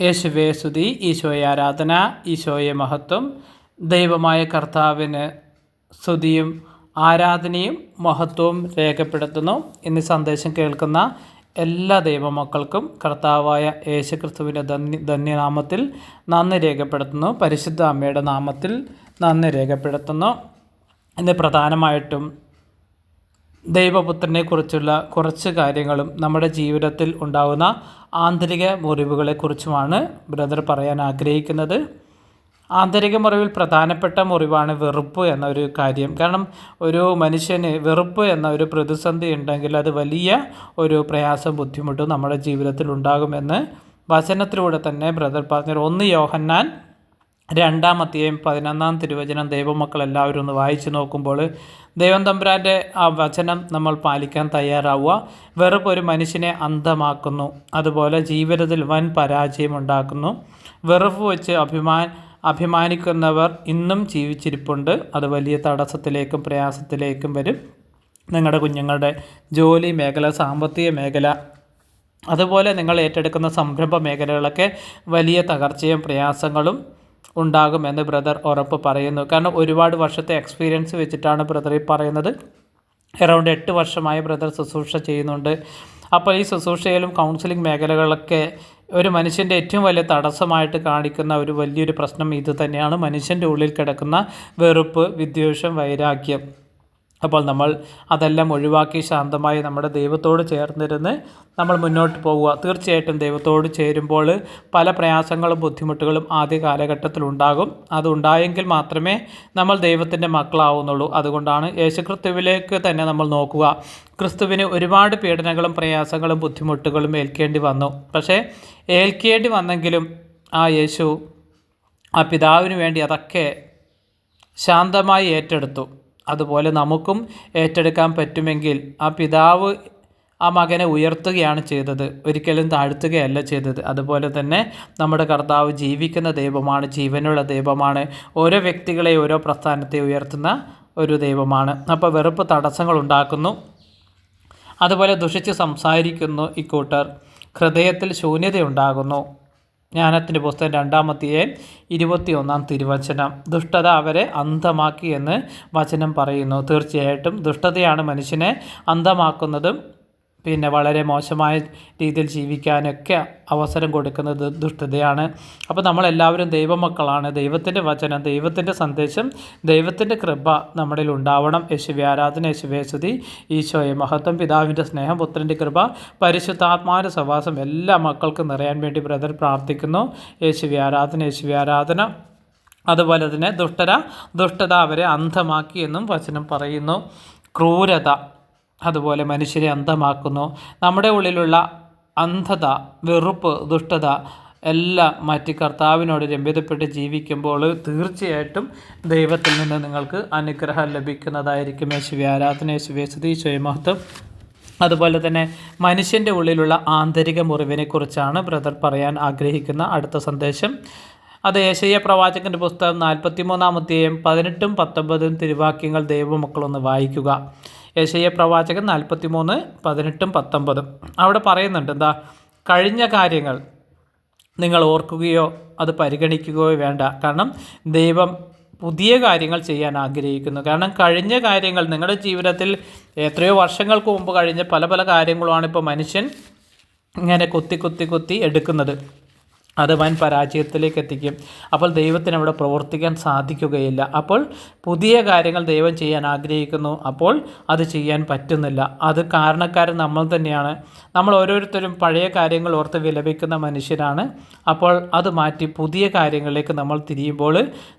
യേശുവേ സ്തുതി. ഈശോയെ ആരാധന. ഈശോയെ മഹത്വം. ദൈവമായ കർത്താവിന് സ്തുതിയും ആരാധനയും മഹത്വവും രേഖപ്പെടുത്തുന്നു. ഇന്ന് സന്ദേശം കേൾക്കുന്ന എല്ലാ ദൈവമക്കൾക്കും കർത്താവായ യേശു ക്രിസ്തുവിന്റെ ധന്യ ധന്യനാമത്തിൽ നന്ദി രേഖപ്പെടുത്തുന്നു. പരിശുദ്ധ അമ്മയുടെ നാമത്തിൽ നന്ദി രേഖപ്പെടുത്തുന്നു. ഇന്ന് പ്രധാനമായിട്ടും ദൈവപുത്രനെക്കുറിച്ചുള്ള കുറച്ച് കാര്യങ്ങളും നമ്മുടെ ജീവിതത്തിൽ ഉണ്ടാകുന്ന ആന്തരിക മുറിവുകളെക്കുറിച്ചുമാണ് ബ്രദർ പറയാൻ ആഗ്രഹിക്കുന്നത്. ആന്തരിക മുറിവിൽ പ്രധാനപ്പെട്ട മുറിവാണ് വെറുപ്പ് എന്നൊരു കാര്യം. കാരണം ഒരു മനുഷ്യന് വെറുപ്പ് എന്ന ഒരു പ്രതിസന്ധി ഉണ്ടെങ്കിൽ അത് വലിയ ഒരു പ്രയാസം ബുദ്ധിമുട്ടും നമ്മുടെ ജീവിതത്തിൽ ഉണ്ടാകുമെന്ന് വചനത്തിലൂടെ തന്നെ ബ്രദർ പറഞ്ഞു ഒന്ന് യോഹന്നാൻ രണ്ടാമത്തെയും പതിനൊന്നാം തിരുവചനം ദൈവമക്കൾ എല്ലാവരും ഒന്ന് വായിച്ചു നോക്കുമ്പോൾ ദൈവം തമ്പുരാന്റെ ആ വചനം നമ്മൾ പാലിക്കാൻ തയ്യാറാവുക. വെറുപ്പ് ഒരു മനുഷ്യനെ അന്ധമാക്കുന്നു. അതുപോലെ ജീവിതത്തിൽ വൻ പരാജയം ഉണ്ടാക്കുന്നു. വെറുപ്പ് വെച്ച് അഭിമാൻ അഭിമാനിക്കുന്നവർ ഇന്നും ജീവിച്ചിരിപ്പുണ്ട്. അത് വലിയ തടസ്സത്തിലേക്കും പ്രയാസത്തിലേക്കും വരും. നിങ്ങളുടെ കുഞ്ഞുങ്ങളുടെ ജോലി മേഖല സാമ്പത്തിക മേഖല അതുപോലെ നിങ്ങൾ ഏറ്റെടുക്കുന്ന സംരംഭ മേഖലകളൊക്കെ വലിയ തകർച്ചയും പ്രയാസങ്ങളും ഉണ്ടാകുമെന്ന് ബ്രദർ ഉറപ്പ് പറയുന്നു. കാരണം ഒരുപാട് വർഷത്തെ എക്സ്പീരിയൻസ് വെച്ചിട്ടാണ് ബ്രദർ ഈ പറയുന്നത്. അറൗണ്ട് എട്ട് വർഷമായി ബ്രദർ ശുശ്രൂഷ ചെയ്യുന്നുണ്ട്. അപ്പോൾ ഈ ശുശ്രൂഷയിലും കൗൺസിലിംഗ് മേഖലകളൊക്കെ ഒരു മനുഷ്യന്റെ ഏറ്റവും വലിയ തടസ്സമായിട്ട് കാണിക്കുന്ന ഒരു വലിയൊരു പ്രശ്നം ഇത് തന്നെയാണ്. മനുഷ്യന്റെ ഉള്ളിൽ കിടക്കുന്ന വെറുപ്പ് വിദ്വേഷം വൈരാഗ്യം. അപ്പോൾ നമ്മൾ അതെല്ലാം ഒഴിവാക്കി ശാന്തമായി നമ്മുടെ ദൈവത്തോട് ചേർന്നിരുന്ന് നമ്മൾ മുന്നോട്ട് പോവുക. തീർച്ചയായിട്ടും ദൈവത്തോട് ചേരുമ്പോൾ പല പ്രയാസങ്ങളും ബുദ്ധിമുട്ടുകളും ആദ്യ കാലഘട്ടത്തിൽ ഉണ്ടാകും. അതുണ്ടായെങ്കിൽ മാത്രമേ നമ്മൾ ദൈവത്തിന്റെ മക്കളാവുന്നുള്ളൂ. അതുകൊണ്ടാണ് യേശുക്രിസ്തുവിലേക്ക് തന്നെ നമ്മൾ നോക്കുക. ക്രിസ്തുവിന് ഒരുപാട് പീഡനങ്ങളും പ്രയാസങ്ങളും ബുദ്ധിമുട്ടുകളും ഏൽക്കേണ്ടി വന്നു. പക്ഷേ ഏൽക്കേണ്ടി വന്നെങ്കിലും ആ യേശു ആ പിതാവിന് വേണ്ടി അതൊക്കെ ശാന്തമായി ഏറ്റെടുത്തു. അതുപോലെ നമുക്കും ഏറ്റെടുക്കാൻ പറ്റുമെങ്കിൽ ആ പിതാവ് ആ മകനെ ഉയർത്തുകയാണ് ചെയ്തത്. ഒരിക്കലും താഴ്ത്തുകയല്ല ചെയ്തത്. അതുപോലെ തന്നെ നമ്മുടെ കർത്താവ് ജീവിക്കുന്ന ദൈവമാണ് ജീവനുള്ള ദൈവമാണ്. ഓരോ വ്യക്തികളെ ഓരോ പ്രസ്ഥാനത്തെ ഉയർത്തുന്ന ഒരു ദൈവമാണ്. അപ്പോൾ വെറുപ്പ് തടസ്സങ്ങൾ ഉണ്ടാക്കുന്നു. അതുപോലെ ദുഷിച്ച് സംസാരിക്കുന്നു ഇക്കൂട്ടർ ഹൃദയത്തിൽ ശൂന്യതയുണ്ടാകുന്നു. ജ്ഞാനത്തിന്റെ പുസ്തകം രണ്ടാമത്തെ ഇരുപത്തിയൊന്നാം തിരുവചനം. ദുഷ്ടത അവരെ അന്ധമാക്കി എന്ന് വചനം പറയുന്നു. തീർച്ചയായിട്ടും ദുഷ്ടതയാണ് മനുഷ്യനെ അന്ധമാക്കുന്നതും പിന്നെ വളരെ മോശമായ രീതിയിൽ ജീവിക്കാനൊക്കെ അവസരം കൊടുക്കുന്നത് ദുഷ്ടതയാണ്. അപ്പോൾ നമ്മളെല്ലാവരും ദൈവമക്കളാണ്. ദൈവത്തിന്റെ വചനം ദൈവത്തിന്റെ സന്ദേശം ദൈവത്തിന്റെ കൃപ നമ്മളിൽ ഉണ്ടാവണം. യേശുവി ആരാധന യേശുവേശുതി ഈശോയെ മഹത്വം പിതാവിന്റെ സ്നേഹം പുത്രന്റെ കൃപ പരിശുദ്ധാത്മാവിന്റെ സവാസം എല്ലാ മക്കൾക്കും നിറയാൻ വേണ്ടി ബ്രദർ പ്രാർത്ഥിക്കുന്നു. യേശുവി ആരാധന യേശുവി ആരാധന. അതുപോലെ തന്നെ ദുഷ്ടര ദുഷ്ടത അവരെ അന്ധമാക്കി എന്നും വചനം പറയുന്നു. ക്രൂരത അതുപോലെ മനുഷ്യരെ അന്ധമാക്കുന്നു. നമ്മുടെ ഉള്ളിലുള്ള അന്ധത വെറുപ്പ് ദുഷ്ടത എല്ലാം മാറ്റി കർത്താവിനോട് രമ്യതപ്പെട്ട് ജീവിക്കുമ്പോൾ തീർച്ചയായിട്ടും ദൈവത്തിൽ നിന്ന് നിങ്ങൾക്ക് അനുഗ്രഹം ലഭിക്കുന്നതായിരിക്കും. യേശുവി ആരാധന യേശുവി സുതീശോയ മഹത്വം. അതുപോലെ തന്നെ മനുഷ്യന്റെ ഉള്ളിലുള്ള ആന്തരിക മുറിവിനെക്കുറിച്ചാണ് ബ്രദർ പറയാൻ ആഗ്രഹിക്കുന്ന അടുത്ത സന്ദേശം. അത് ഏശയ്യ പ്രവാചകന്റെ പുസ്തകം നാൽപ്പത്തി മൂന്നാമത്തെയും പതിനെട്ടും പത്തൊമ്പതും തിരുവാക്യങ്ങൾ ദൈവമക്കളൊന്ന് വായിക്കുക. യേശയ്യ പ്രവാചകൻ നാൽപ്പത്തി മൂന്ന് പതിനെട്ടും പത്തൊമ്പതും. അവിടെ പറയുന്നുണ്ട് എന്താ കഴിഞ്ഞ കാര്യങ്ങൾ നിങ്ങൾ ഓർക്കുകയോ അത് പരിഗണിക്കുകയോ വേണ്ട. കാരണം ദൈവം പുതിയ കാര്യങ്ങൾ ചെയ്യാൻ ആഗ്രഹിക്കുന്നു. കാരണം കഴിഞ്ഞ കാര്യങ്ങൾ നിങ്ങളുടെ ജീവിതത്തിൽ എത്രയോ വർഷങ്ങൾക്ക് മുമ്പ് കഴിഞ്ഞ പല പല കാര്യങ്ങളുമാണ് ഇപ്പോൾ മനുഷ്യൻ ഇങ്ങനെ കുത്തി കുത്തി കുത്തി എടുക്കുന്നത്. അത് വൻ പരാജയത്തിലേക്ക് എത്തിക്കും. അപ്പോൾ ദൈവത്തിന് അവിടെ പ്രവർത്തിക്കാൻ സാധിക്കുകയില്ല. അപ്പോൾ പുതിയ കാര്യങ്ങൾ ദൈവം ചെയ്യാൻ ആഗ്രഹിക്കുന്നു. അപ്പോൾ അത് ചെയ്യാൻ പറ്റുന്നില്ല. അത് കാരണക്കാരൻ നമ്മൾ തന്നെയാണ്. നമ്മൾ ഓരോരുത്തരും പഴയ കാര്യങ്ങൾ ഓർത്ത് വിലപിക്കുന്ന മനുഷ്യരാണ്. അപ്പോൾ അത് മാറ്റി പുതിയ കാര്യങ്ങളിലേക്ക് നമ്മൾ തിരിയുമ്പോൾ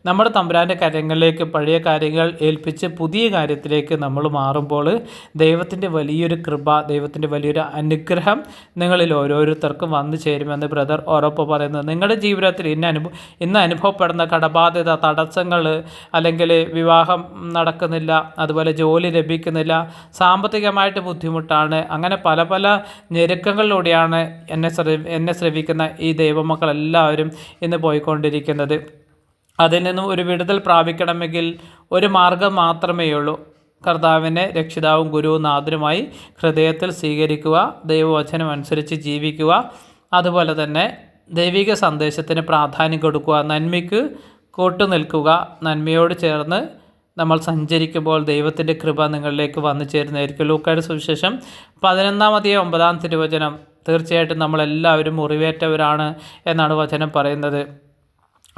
നമ്മുടെ തമ്പുരാന്റെ കാര്യങ്ങളിലേക്ക് പഴയ കാര്യങ്ങൾ ഏൽപ്പിച്ച് പുതിയ കാര്യത്തിലേക്ക് നമ്മൾ മാറുമ്പോൾ ദൈവത്തിന്റെ വലിയൊരു കൃപ ദൈവത്തിന്റെ വലിയൊരു അനുഗ്രഹം നിങ്ങളിൽ ഓരോരുത്തർക്കും വന്നു ചേരുമെന്ന് ബ്രദർ ഉറപ്പ് പറയുന്നു. പറയുന്നത് നിങ്ങളുടെ ജീവിതത്തിൽ ഇന്ന് അനുഭവ ഇന്ന് അനുഭവപ്പെടുന്ന കടബാധ്യത തടസ്സങ്ങൾ അല്ലെങ്കിൽ വിവാഹം നടക്കുന്നില്ല അതുപോലെ ജോലി ലഭിക്കുന്നില്ല സാമ്പത്തികമായിട്ട് ബുദ്ധിമുട്ടാണ് അങ്ങനെ പല പല ഞെരുക്കങ്ങളിലൂടെയാണ് എന്നെ ശ്രവി എന്നെ ശ്രവിക്കുന്ന ഈ ദൈവമക്കളെല്ലാവരും ഇന്ന് പോയിക്കൊണ്ടിരിക്കുന്നത്. അതിൽ നിന്നും ഒരു വിടുതൽ പ്രാപിക്കണമെങ്കിൽ ഒരു മാർഗം മാത്രമേ ഉള്ളൂ കർത്താവിനെ രക്ഷിതാവും ഗുരുവും നാഥനുമായി ഹൃദയത്തിൽ സ്വീകരിക്കുക ദൈവവചനം അനുസരിച്ച് ജീവിക്കുക അതുപോലെ തന്നെ ദൈവിക സന്ദേശത്തിന് പ്രാധാന്യം കൊടുക്കുക നന്മയ്ക്ക് കൂട്ടുനിൽക്കുക നന്മയോട് ചേർന്ന് നമ്മൾ സഞ്ചരിക്കുമ്പോൾ ദൈവത്തിന്റെ കൃപ നിങ്ങളിലേക്ക് വന്നു ചേരുന്നതായിരിക്കും. ലൂക്കായുടെ സുവിശേഷം പതിനൊന്നാമതിയ ഒമ്പതാം തിരുവചനം. തീർച്ചയായിട്ടും നമ്മളെല്ലാവരും മുറിവേറ്റവരാണ് എന്നാണ് വചനം പറയുന്നത്.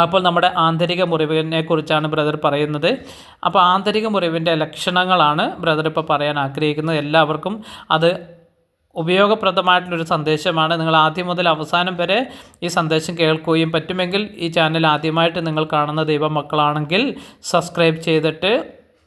അപ്പോൾ നമ്മുടെ ആന്തരിക മുറിവിനെ കുറിച്ചാണ് ബ്രദർ പറയുന്നത്. അപ്പോൾ ആന്തരിക മുറിവിന്റെ ലക്ഷണങ്ങളാണ് ബ്രദർ ഇപ്പോൾ പറയാൻ ആഗ്രഹിക്കുന്നത്. എല്ലാവർക്കും അത് ഉപയോഗപ്രദമായിട്ടുള്ളൊരു സന്ദേശമാണ്. നിങ്ങൾ ആദ്യം മുതൽ അവസാനം വരെ ഈ സന്ദേശം കേൾക്കുകയും പറ്റുമെങ്കിൽ ഈ ചാനൽ ആദ്യമായിട്ട് നിങ്ങൾ കാണുന്ന ദൈവമക്കളാണെങ്കിൽ സബ്സ്ക്രൈബ് ചെയ്തിട്ട്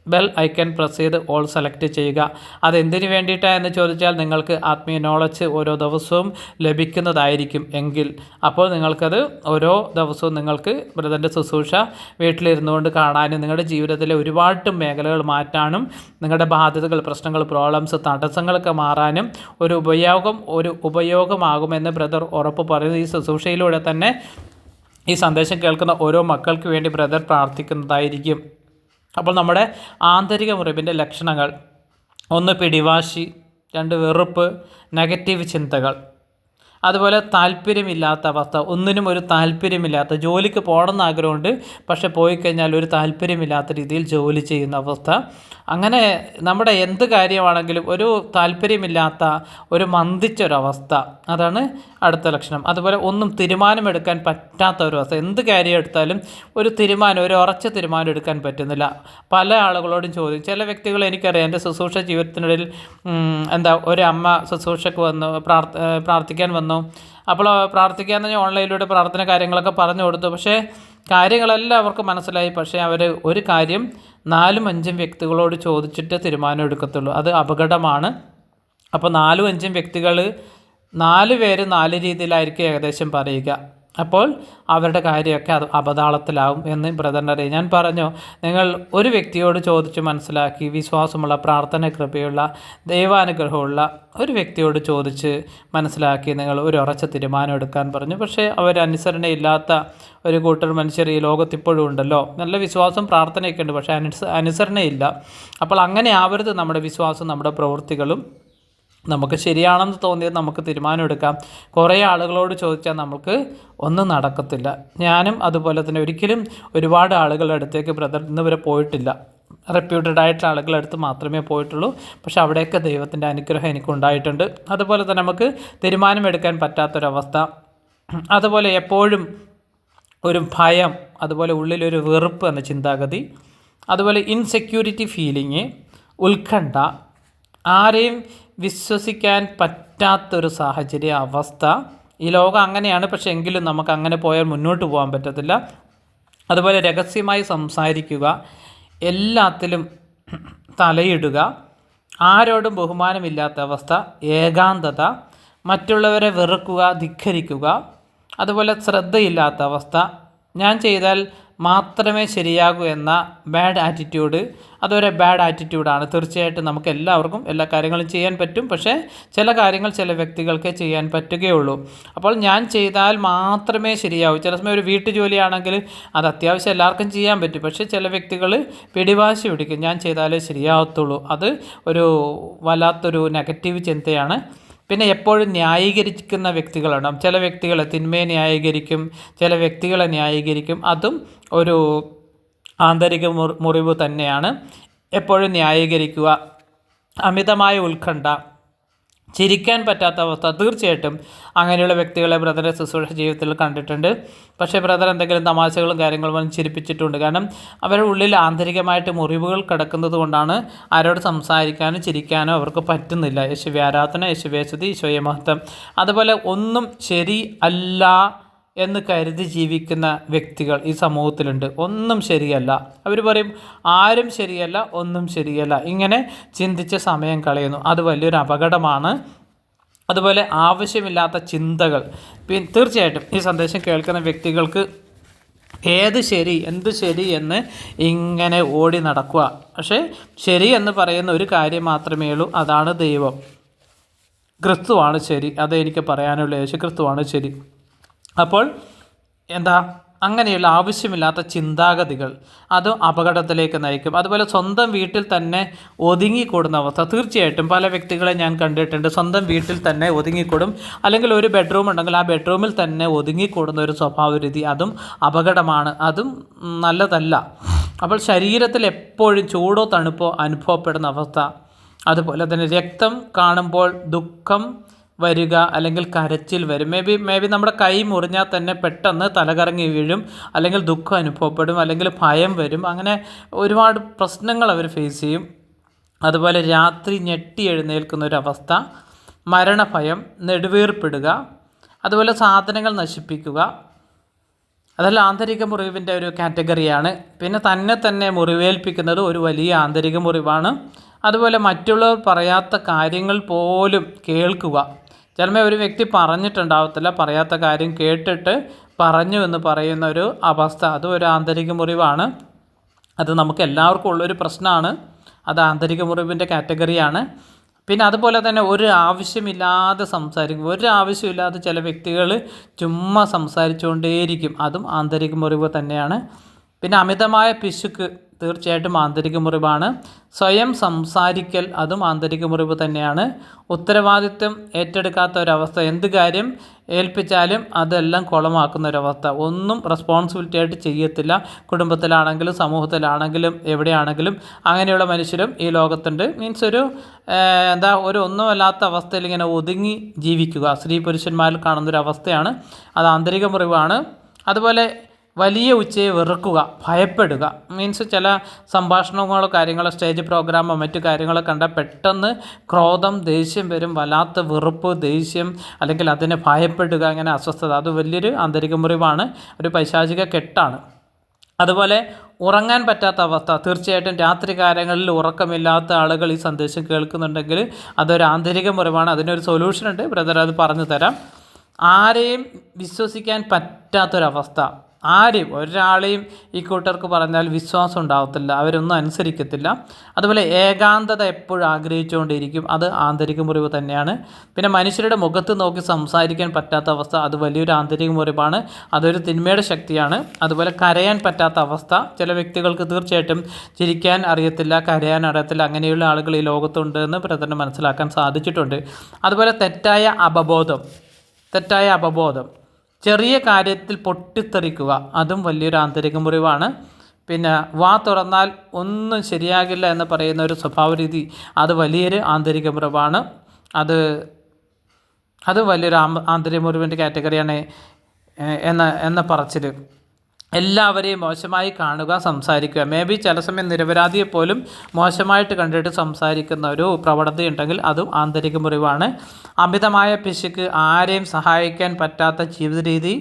ബെൽ ഐക്കൺ പ്രസ് ചെയ്ത് ഓൾ സെലക്ട് ചെയ്യുക. അതെന്തിനു വേണ്ടിയിട്ടാണ് എന്ന് ചോദിച്ചാൽ നിങ്ങൾക്ക് ആത്മീയ നോളജ് ഓരോ ദിവസവും ലഭിക്കുന്നതായിരിക്കും എങ്കിൽ. അപ്പോൾ നിങ്ങൾക്കത് ഓരോ ദിവസവും നിങ്ങൾക്ക് ബ്രദറിന്റെ ശുശ്രൂഷ വീട്ടിലിരുന്നുകൊണ്ട് കാണാനും നിങ്ങളുടെ ജീവിതത്തിലെ ഒരുപാട് മേഖലകൾ മാറ്റാനും നിങ്ങളുടെ ബാധ്യതകൾ പ്രശ്നങ്ങൾ പ്രോബ്ലംസ് തടസ്സങ്ങളൊക്കെ മാറാനും ഒരു ഉപയോഗം ഒരു ഉപയോഗമാകുമെന്ന് ബ്രദർ ഉറപ്പ് പറയുന്നത് ഈ ശുശ്രൂഷയിലൂടെ തന്നെ ഈ സന്ദേശം കേൾക്കുന്ന ഓരോ മക്കൾക്ക് വേണ്ടി ബ്രദർ പ്രാർത്ഥിക്കുന്നതായിരിക്കും. അപ്പോൾ നമ്മുടെ ആന്തരിക മുറിവിന്റെ ലക്ഷണങ്ങൾ ഒന്ന് പിടിവാശി രണ്ട് വെറുപ്പ് നെഗറ്റീവ് ചിന്തകൾ അതുപോലെ താല്പര്യമില്ലാത്ത അവസ്ഥ ഒന്നിനും ഒരു താല്പര്യമില്ലാത്ത ജോലിക്ക് പോകണമെന്ന് ആഗ്രഹമുണ്ട് പക്ഷേ പോയി കഴിഞ്ഞാൽ ഒരു താല്പര്യമില്ലാത്ത രീതിയിൽ ജോലി ചെയ്യുന്ന അവസ്ഥ. അങ്ങനെ നമ്മുടെ എന്ത് കാര്യമാണെങ്കിലും ഒരു താല്പര്യമില്ലാത്ത ഒരു മന്ദിച്ചൊരവസ്ഥ. അതാണ് അടുത്ത ലക്ഷണം. അതുപോലെ ഒന്നും തീരുമാനമെടുക്കാൻ പറ്റാത്ത ഒരു അവസ്ഥ. എന്ത് കാര്യം എടുത്താലും ഒരു തീരുമാനം ഒരു ഉറച്ച തീരുമാനം എടുക്കാൻ പറ്റുന്നില്ല. പല ആളുകളോടും ചോദിക്കും. ചില വ്യക്തികൾ എനിക്കറിയാം എന്റെ ശുശ്രൂഷ ജീവിതത്തിനിടയിൽ എന്താ ഒരു അമ്മ ശുശ്രൂഷക്ക് വന്നു പ്രാർത്ഥിക്കാൻ വന്നു. അപ്പോൾ പ്രാർത്ഥിക്കാന്ന് ഞാൻ ഓൺലൈനിലൂടെ പ്രാർത്ഥന കാര്യങ്ങളൊക്കെ പറഞ്ഞു കൊടുത്തു. പക്ഷേ കാര്യങ്ങളെല്ലാം അവർക്ക് മനസ്സിലായി. പക്ഷേ അവർ ഒരു കാര്യം നാലും അഞ്ചും വ്യക്തികളോട് ചോദിച്ചിട്ട് തീരുമാനം എടുക്കത്തുള്ളൂ. അത് അപകടമാണ്. അപ്പോൾ നാലും അഞ്ചും വ്യക്തികൾ നാല് പേര് നാല് രീതിയിലായിരിക്കും ഏകദേശം പറയുക. അപ്പോൾ അവരുടെ കാര്യമൊക്കെ അത് അബദാളത്തിലാവും എന്ന് ബ്രദറിനറി ഞാൻ പറഞ്ഞു നിങ്ങൾ ഒരു വ്യക്തിയോട് ചോദിച്ച് മനസ്സിലാക്കി വിശ്വാസമുള്ള പ്രാർത്ഥന കൃപയുള്ള ദൈവാനുഗ്രഹമുള്ള ഒരു വ്യക്തിയോട് ചോദിച്ച് മനസ്സിലാക്കി നിങ്ങൾ ഒരു ഉറച്ച തീരുമാനം എടുക്കാൻ പറഞ്ഞു. പക്ഷേ അവരനുസരണയില്ലാത്ത ഒരു കൂട്ടർ മനുഷ്യർ ഈ ലോകത്ത് ഇപ്പോഴും ഉണ്ടല്ലോ. നല്ല വിശ്വാസം പ്രാർത്ഥനയൊക്കെ ഉണ്ട് പക്ഷേ അനുസ അനുസരണയില്ല. അപ്പോൾ അങ്ങനെ ആവരുത് നമ്മുടെ വിശ്വാസം നമ്മുടെ പ്രവൃത്തികളും. നമുക്ക് ശരിയാണെന്ന് തോന്നിയത് നമുക്ക് തീരുമാനമെടുക്കാം കുറേ ആളുകളോട് ചോദിച്ചാൽ നമുക്ക് ഒന്നും നടക്കത്തില്ല. ഞാനും അതുപോലെ തന്നെ ഒരിക്കലും ഒരുപാട് ആളുകളുടെ അടുത്തേക്ക് ബ്രദർ ഇന്ന് വരെ പോയിട്ടില്ല. റെപ്യൂട്ടഡ് ആയിട്ടുള്ള ആളുകളുടെ അടുത്ത് മാത്രമേ പോയിട്ടുള്ളൂ. പക്ഷേ അവിടെയൊക്കെ ദൈവത്തിന്റെ അനുഗ്രഹം എനിക്കുണ്ടായിട്ടുണ്ട്. അതുപോലെ തന്നെ നമുക്ക് തീരുമാനമെടുക്കാൻ പറ്റാത്തൊരവസ്ഥ. അതുപോലെ എപ്പോഴും ഒരു ഭയം അതുപോലെ ഉള്ളിലൊരു വെറുപ്പ് എന്ന ചിന്താഗതി അതുപോലെ ഇൻസെക്യൂരിറ്റി ഫീലിങ് ഉത്കണ്ഠ ആരെയും വിശ്വസിക്കാൻ പറ്റാത്തൊരു സാഹചര്യ അവസ്ഥ. ഈ ലോകം അങ്ങനെയാണ് പക്ഷേ എങ്കിലും നമുക്ക് അങ്ങനെ പോയാൽ മുന്നോട്ട് പോകാൻ പറ്റത്തില്ല. അതുപോലെ രഹസ്യമായി സംസാരിക്കുക എല്ലാത്തിലും തലയിടുക ആരോടും ബഹുമാനമില്ലാത്ത അവസ്ഥ ഏകാന്തത മറ്റുള്ളവരെ വെറുക്കുക ധിഖരിക്കുക അതുപോലെ ശ്രദ്ധയില്ലാത്ത അവസ്ഥ. ഞാൻ ചെയ്താൽ മാത്രമേ ശരിയാകൂ എന്ന ബാഡ് ആറ്റിറ്റ്യൂഡ് അതൊരു ബാഡ് ആറ്റിറ്റ്യൂഡാണ് തീർച്ചയായിട്ടും നമുക്ക് എല്ലാവർക്കും എല്ലാ കാര്യങ്ങളും ചെയ്യാൻ പറ്റും. പക്ഷേ ചില കാര്യങ്ങൾ ചില വ്യക്തികൾക്ക് ചെയ്യാൻ പറ്റുകയുള്ളൂ. അപ്പോൾ ഞാൻ ചെയ്താൽ മാത്രമേ ശരിയാവൂ. ചില സമയം ഒരു വീട്ടു ജോലിയാണെങ്കിൽ അത് അത്യാവശ്യം എല്ലാവർക്കും ചെയ്യാൻ പറ്റും. പക്ഷേ ചില വ്യക്തികൾ പിടിവാശി പിടിക്കും. ഞാൻ ചെയ്താലേ ശരിയാവത്തുള്ളൂ. അത് ഒരു വല്ലാത്തൊരു നെഗറ്റീവ് ചിന്തയാണ്. പിന്നെ എപ്പോഴും ന്യായീകരിക്കുന്ന വ്യക്തികളുണ്ടാവും ചില വ്യക്തികളെ തിന്മയെ ന്യായീകരിക്കും ചില വ്യക്തികളെ ന്യായീകരിക്കും. അതും ഒരു ആന്തരിക മുറിവ് തന്നെയാണ്. എപ്പോഴും ന്യായീകരിക്കുക. അമിതമായ ഉത്കണ്ഠ ചിരിക്കാൻ പറ്റാത്ത അവസ്ഥ. തീർച്ചയായിട്ടും അങ്ങനെയുള്ള വ്യക്തികളെ ബ്രദറെ ശുശ്രൂഷ ജീവിതത്തിൽ കണ്ടിട്ടുണ്ട്. പക്ഷേ ബ്രദർ എന്തെങ്കിലും തമാശകളും കാര്യങ്ങളും ചിരിപ്പിച്ചിട്ടുണ്ട്. കാരണം അവരുടെ ഉള്ളിൽ ആന്തരികമായിട്ട് മുറിവുകൾ കിടക്കുന്നത് കൊണ്ടാണ് ആരോട് സംസാരിക്കാനോ ചിരിക്കാനോ അവർക്ക് പറ്റുന്നില്ല. യേശുവ്യാരാധന യേശുവേശുതി ഈശോയെ മഹത്വം. അതുപോലെ ഒന്നും ശരി അല്ല എന്ന് കരുതി ജീവിക്കുന്ന വ്യക്തികൾ ഈ സമൂഹത്തിലുണ്ട്. ഒന്നും ശരിയല്ല. അവർ പറയും ആരും ശരിയല്ല ഒന്നും ശരിയല്ല. ഇങ്ങനെ ചിന്തിച്ച സമയം കളയുന്നു. അത് വലിയൊരു അപകടമാണ്. അതുപോലെ ആവശ്യമില്ലാത്ത ചിന്തകൾ. തീർച്ചയായിട്ടും ഈ സന്ദേശം കേൾക്കുന്ന വ്യക്തികൾക്ക് ഏത് ശരി എന്ത് ശരി എന്ന് ഇങ്ങനെ ഓടി നടക്കുക. പക്ഷേ ശരി എന്ന് പറയുന്ന ഒരു കാര്യം മാത്രമേ ഉള്ളൂ. അതാണ് ദൈവം. ക്രിസ്തുവാണ് ശരി. അതേ എനിക്ക് പറയാനുള്ള. യേശു ക്രിസ്തുവാണ് ശരി. അപ്പോൾ എന്താ? അങ്ങനെയുള്ള ആവശ്യമില്ലാത്ത ചിന്താഗതികൾ അത് അപകടത്തിലേക്ക് നയിക്കും. അതുപോലെ സ്വന്തം വീട്ടിൽ തന്നെ ഒതുങ്ങിക്കൂടുന്ന അവസ്ഥ. തീർച്ചയായിട്ടും പല വ്യക്തികളെ ഞാൻ കണ്ടിട്ടുണ്ട്. സ്വന്തം വീട്ടിൽ തന്നെ ഒതുങ്ങിക്കൂടും. അല്ലെങ്കിൽ ഒരു ബെഡ്റൂം ഉണ്ടെങ്കിൽ ആ ബെഡ്റൂമിൽ തന്നെ ഒതുങ്ങിക്കൂടുന്ന ഒരു സ്വഭാവ രീതി അതും അപകടമാണ്. അതും നല്ലതല്ല. അപ്പോൾ ശരീരത്തിൽ എപ്പോഴും ചൂടോ തണുപ്പോ അനുഭവപ്പെടുന്ന അവസ്ഥ. അതുപോലെ തന്നെ രക്തം കാണുമ്പോൾ ദുഃഖം വരിക അല്ലെങ്കിൽ കരച്ചിൽ വരും. മേ ബി മേ ബി നമ്മുടെ കൈ മുറിഞ്ഞാൽ തന്നെ പെട്ടെന്ന് തലകറങ്ങി വീഴും അല്ലെങ്കിൽ ദുഃഖം അനുഭവപ്പെടും അല്ലെങ്കിൽ ഭയം വരും. അങ്ങനെ ഒരുപാട് പ്രശ്നങ്ങൾ അവർ ഫേസ് ചെയ്യും. അതുപോലെ രാത്രി ഞെട്ടി എഴുന്നേൽക്കുന്ന ഒരവസ്ഥ മരണഭയം നെടുവീർപ്പിടുക അതുപോലെ സാധനങ്ങൾ നശിപ്പിക്കുക. അതെല്ലാം ആന്തരിക മുറിവിന്റെ ഒരു കാറ്റഗറിയാണ്. പിന്നെ തന്നെ തന്നെ മുറിവേൽപ്പിക്കുന്നത് ഒരു വലിയ ആന്തരിക മുറിവാണ്. അതുപോലെ മറ്റുള്ളവർ പറയാത്ത കാര്യങ്ങൾ പോലും കേൾക്കുക. ചിലപ്പോൾ ഒരു വ്യക്തി പറഞ്ഞിട്ടുണ്ടാവത്തില്ല പറയാത്ത കാര്യം കേട്ടിട്ട് പറഞ്ഞു എന്ന് പറയുന്ന ഒരു അവസ്ഥ. അതും ഒരു ആന്തരിക മുറിവാണ്. അത് നമുക്ക് എല്ലാവർക്കും ഉള്ളൊരു പ്രശ്നമാണ്. അത് ആന്തരിക മുറിവിന്റെ കാറ്റഗറിയാണ്. പിന്നെ അതുപോലെ തന്നെ ഒരു ആവശ്യമില്ലാതെ സംസാരിക്കും. ഒരു ആവശ്യമില്ലാതെ ചില വ്യക്തികൾ ചുമ്മാ സംസാരിച്ചുകൊണ്ടേയിരിക്കും. അതും ആന്തരിക മുറിവ് തന്നെയാണ്. പിന്നെ അമിതമായ പിശുക്ക്. തീർച്ചയായിട്ടും ആന്തരിക മുറിവാണ്. സ്വയം സംസാരിക്കൽ അതും ആന്തരിക മുറിവ് തന്നെയാണ്. ഉത്തരവാദിത്വം ഏറ്റെടുക്കാത്ത ഒരവസ്ഥ എന്ത് കാര്യം ഏൽപ്പിച്ചാലും അതെല്ലാം കുളമാക്കുന്ന ഒരവസ്ഥ. ഒന്നും റെസ്പോൺസിബിലിറ്റി ആയിട്ട് ചെയ്യത്തില്ല. കുടുംബത്തിലാണെങ്കിലും സമൂഹത്തിലാണെങ്കിലും എവിടെയാണെങ്കിലും അങ്ങനെയുള്ള മനുഷ്യരും ഈ ലോകത്തുണ്ട്. മീൻസ് ഒരു എന്താ ഒരു ഒന്നുമല്ലാത്ത അവസ്ഥയിൽ ഇങ്ങനെ ഒതുങ്ങി ജീവിക്കുക. സ്ത്രീ പുരുഷന്മാരിൽ കാണുന്നൊരു അവസ്ഥയാണ് അത് ആന്തരിക മുറിവാണ്. അതുപോലെ വലിയ ഉച്ചയെ വെറുക്കുക ഭയപ്പെടുക. മീൻസ് ചില സംഭാഷണങ്ങളോ കാര്യങ്ങളോ സ്റ്റേജ് പ്രോഗ്രാമോ മറ്റു കാര്യങ്ങളോ കണ്ട പെട്ടെന്ന് ക്രോധം ദേഷ്യം വരും. വല്ലാത്ത വെറുപ്പ് ദേഷ്യം അല്ലെങ്കിൽ അതിനെ ഭയപ്പെടുക അങ്ങനെ അസ്വസ്ഥത. അത് വലിയൊരു ആന്തരിക മുറിവാണ്. ഒരു പൈശാചിക കെട്ടാണ്. അതുപോലെ ഉറങ്ങാൻ പറ്റാത്ത അവസ്ഥ. തീർച്ചയായിട്ടും രാത്രി കാലങ്ങളിൽ ഉറക്കമില്ലാത്ത ആളുകൾ ഈ സന്ദേശം കേൾക്കുന്നുണ്ടെങ്കിൽ അതൊരു ആന്തരിക മുറിവാണ്. അതിനൊരു സൊല്യൂഷൻ ഉണ്ട്. ബ്രദർ അത് പറഞ്ഞു തരാം. ആരെയും വിശ്വസിക്കാൻ പറ്റാത്തൊരവസ്ഥ. ആരെയും ഒരാളെയും ഈ കൂട്ടർക്ക് പറഞ്ഞാൽ വിശ്വാസം ഉണ്ടാകത്തില്ല അവരൊന്നും അനുസരിക്കത്തില്ല. അതുപോലെ ഏകാന്തത എപ്പോഴും ആഗ്രഹിച്ചുകൊണ്ടിരിക്കും. അത് ആന്തരിക മുറിവ് തന്നെയാണ്. പിന്നെ മനുഷ്യരുടെ മുഖത്ത് നോക്കി സംസാരിക്കാൻ പറ്റാത്ത അവസ്ഥ അത് വലിയൊരു ആന്തരിക മുറിവാണ്. അതൊരു തിന്മയുടെ ശക്തിയാണ്. അതുപോലെ കരയാൻ പറ്റാത്ത അവസ്ഥ ചില വ്യക്തികൾക്ക് തീർച്ചയായിട്ടും ചിരിക്കാൻ അറിയത്തില്ല കരയാൻ അറിയത്തില്ല. അങ്ങനെയുള്ള ആളുകൾ ഈ ലോകത്തുണ്ട് എന്ന് പ്രധാനം മനസ്സിലാക്കാൻ സാധിച്ചിട്ടുണ്ട്. അതുപോലെ തെറ്റായ അപബോധം തെറ്റായ അപബോധം. ചെറിയ കാര്യത്തിൽ പൊട്ടിത്തെറിക്കുക. അതും വലിയൊരു ആന്തരിക മുറിവാണ്. പിന്നെ വാ തുറന്നാൽ ഒന്നും ശരിയാകില്ല എന്ന് പറയുന്ന ഒരു സ്വഭാവ രീതി അത് വലിയൊരു ആന്തരിക മുറിവാണ്. അത് അത് വലിയൊരു ആന്തരിക മുറിവിന്റെ കാറ്റഗറിയാണ് എന്ന എന്ന പറച്ചിൽ എല്ലാവരെയും മോശമായി കാണുക സംസാരിക്കുക. മേ ബി ചില സമയം നിരപരാധിയെ പോലും മോശമായിട്ട് കണ്ടിട്ട് സംസാരിക്കുന്ന ഒരു പ്രവണതയുണ്ടെങ്കിൽ അതും ആന്തരിക മുറിവാണ്. അമിതമായ പിശുക്ക് ആരെയും സഹായിക്കാൻ പറ്റാത്ത ജീവിത രീതി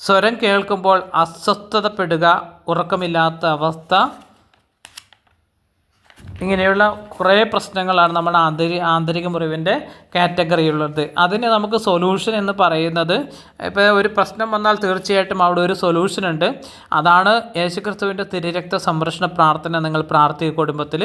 സ്വരം കേൾക്കുമ്പോൾ അസ്വസ്ഥതപ്പെടുക ഉറക്കമില്ലാത്ത അവസ്ഥ. ഇങ്ങനെയുള്ള കുറേ പ്രശ്നങ്ങളാണ് നമ്മുടെ ആന്തരി ആന്തരിക മുറിവിന്റെ കാറ്റഗറിയുള്ളത് അതിന് നമുക്ക് സൊല്യൂഷൻ എന്ന് പറയുന്നത് ഇപ്പോൾ ഒരു പ്രശ്നം വന്നാൽ തീർച്ചയായിട്ടും അവിടെ ഒരു സൊല്യൂഷൻ ഉണ്ട്. അതാണ് യേശുക്രിസ്തുവിന്റെ തിരുരക്ത സംരക്ഷണ പ്രാർത്ഥന നിങ്ങൾ പ്രാർത്ഥിക്കുക കുടുംബത്തിൽ.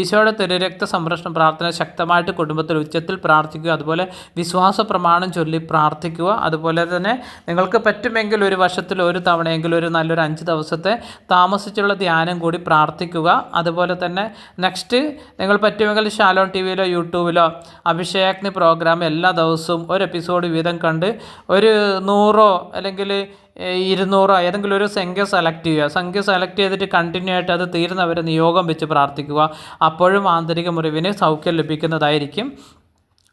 ഈശോയുടെ തിരുരക്ത സംരക്ഷണ പ്രാർത്ഥന ശക്തമായിട്ട് കുടുംബത്തിൽ ഉച്ചത്തിൽ പ്രാർത്ഥിക്കുക അതുപോലെ വിശ്വാസ പ്രമാണം ചൊല്ലി പ്രാർത്ഥിക്കുക അതുപോലെ തന്നെ നിങ്ങൾക്ക് പറ്റുമെങ്കിൽ ഒരു വർഷത്തിൽ ഒരു തവണയെങ്കിലും ഒരു നല്ലൊരു അഞ്ച് ദിവസത്തെ താമസിച്ചുള്ള ധ്യാനം കൂടി പ്രാർത്ഥിക്കുക അതുപോലെ തന്നെ നെക്സ്റ്റ് നിങ്ങൾ പറ്റുമെങ്കിൽ ഷാലോൺ ടി വിയിലോ യൂട്യൂബിലോ അഭിഷേക്നി പ്രോഗ്രാം എല്ലാ ദിവസവും ഒരു എപ്പിസോഡ് വീതം കണ്ട് ഒരു നൂറോ അല്ലെങ്കിൽ ഇരുന്നൂറോ ഏതെങ്കിലും ഒരു സംഖ്യ സെലക്ട് ചെയ്യുക. സംഖ്യ സെലക്ട് ചെയ്തിട്ട് കണ്ടിന്യൂ ആയിട്ട് അത് തീരുന്നവരെ നിയോഗം വെച്ച് പ്രാർത്ഥിക്കുക. അപ്പോഴും ആന്തരിക മുറിവിന് സൗഖ്യം ലഭിക്കുന്നതായിരിക്കും.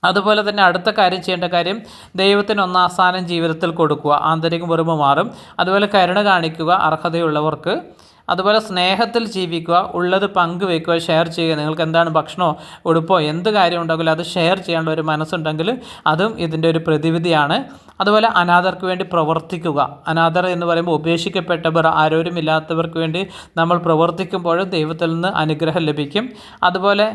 അതുപോലെ തന്നെ അടുത്ത കാര്യം ചെയ്യേണ്ട കാര്യം ദൈവത്തിന് ഒന്നാം സ്ഥാനം ജീവിതത്തിൽ കൊടുക്കുക. ആന്തരിക മുറിവ് മാറും. അതുപോലെ കരുണ കാണിക്കുക അർഹതയുള്ളവർക്ക്. അതുപോലെ സ്നേഹത്തിൽ ജീവിക്കുക ഉള്ളത് പങ്കുവെക്കുക ഷെയർ ചെയ്യുക. നിങ്ങൾക്ക് എന്താണ് ഭക്ഷണമോ ഉടുപ്പോ എന്ത് കാര്യം ഉണ്ടെങ്കിലും അത് ഷെയർ ചെയ്യേണ്ട ഒരു മനസ്സുണ്ടെങ്കിൽ അതും ഇതിന്റെ ഒരു പ്രതിവിധിയാണ്. അതുപോലെ അനാഥർക്ക് വേണ്ടി പ്രവർത്തിക്കുക. അനാഥർ എന്ന് പറയുമ്പോൾ ഉപേക്ഷിക്കപ്പെട്ടവർ ആരോരുമില്ലാത്തവർക്ക് വേണ്ടി നമ്മൾ പ്രവർത്തിക്കുമ്പോഴും ദൈവത്തിൽ നിന്ന് അനുഗ്രഹം ലഭിക്കും. അതുപോലെ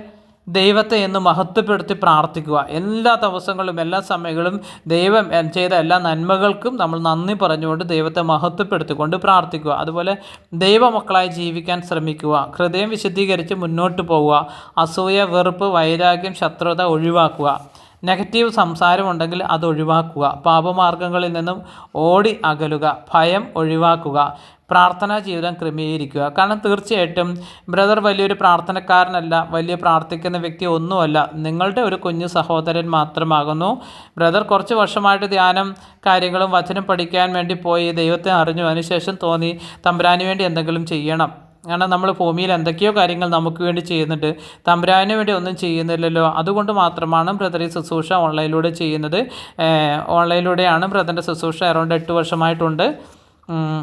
ദൈവത്തെ എന്ന് മഹത്വപ്പെടുത്തി പ്രാർത്ഥിക്കുക. എല്ലാ ദിവസങ്ങളിലും എല്ലാ സമയങ്ങളും ദൈവം ചെയ്ത എല്ലാ നന്മകൾക്കും നമ്മൾ നന്ദി പറഞ്ഞുകൊണ്ട് ദൈവത്തെ മഹത്വപ്പെടുത്തിക്കൊണ്ട് പ്രാർത്ഥിക്കുക. അതുപോലെ ദൈവമക്കളായി ജീവിക്കാൻ ശ്രമിക്കുക. ഹൃദയം വിശദീകരിച്ച് മുന്നോട്ട് പോവുക. അസൂയ വെറുപ്പ് വൈരാഗ്യം ശത്രുത ഒഴിവാക്കുക. നെഗറ്റീവ് സംസാരമുണ്ടെങ്കിൽ അത് ഒഴിവാക്കുക. പാപമാർഗങ്ങളിൽ നിന്നും ഓടി അകലുക. ഭയം ഒഴിവാക്കുക. പ്രാർത്ഥനാ ജീവിതം ക്രമീകരിക്കുക. കാരണം തീർച്ചയായിട്ടും ബ്രദർ വലിയൊരു പ്രാർത്ഥനക്കാരനല്ല വലിയ പ്രാർത്ഥിക്കുന്ന വ്യക്തി ഒന്നുമല്ല. നിങ്ങളുടെ ഒരു കുഞ്ഞു സഹോദരൻ മാത്രമാകുന്നു. ബ്രദർ കുറച്ച് വർഷമായിട്ട് ധ്യാനം കാര്യങ്ങളും വചനം പഠിക്കാൻ വേണ്ടി പോയി. ദൈവത്തെ അറിഞ്ഞു. അതിനുശേഷം തോന്നി തമ്പുരാന് വേണ്ടി എന്തെങ്കിലും ചെയ്യണം. കാരണം നമ്മൾ ഭൂമിയിൽ എന്തൊക്കെയോ കാര്യങ്ങൾ നമുക്ക് വേണ്ടി ചെയ്യുന്നുണ്ട്. തമ്പുരാന് വേണ്ടി ഒന്നും ചെയ്യുന്നില്ലല്ലോ. അതുകൊണ്ട് മാത്രമാണ് ബ്രദർ ഈ ശുശ്രൂഷ ഓൺലൈനിലൂടെ ചെയ്യുന്നത്. ഓൺലൈനിലൂടെയാണ് ബ്രദറിന്റെ ശുശ്രൂഷ അറൗണ്ട് എട്ട് വർഷമായിട്ടുണ്ട്.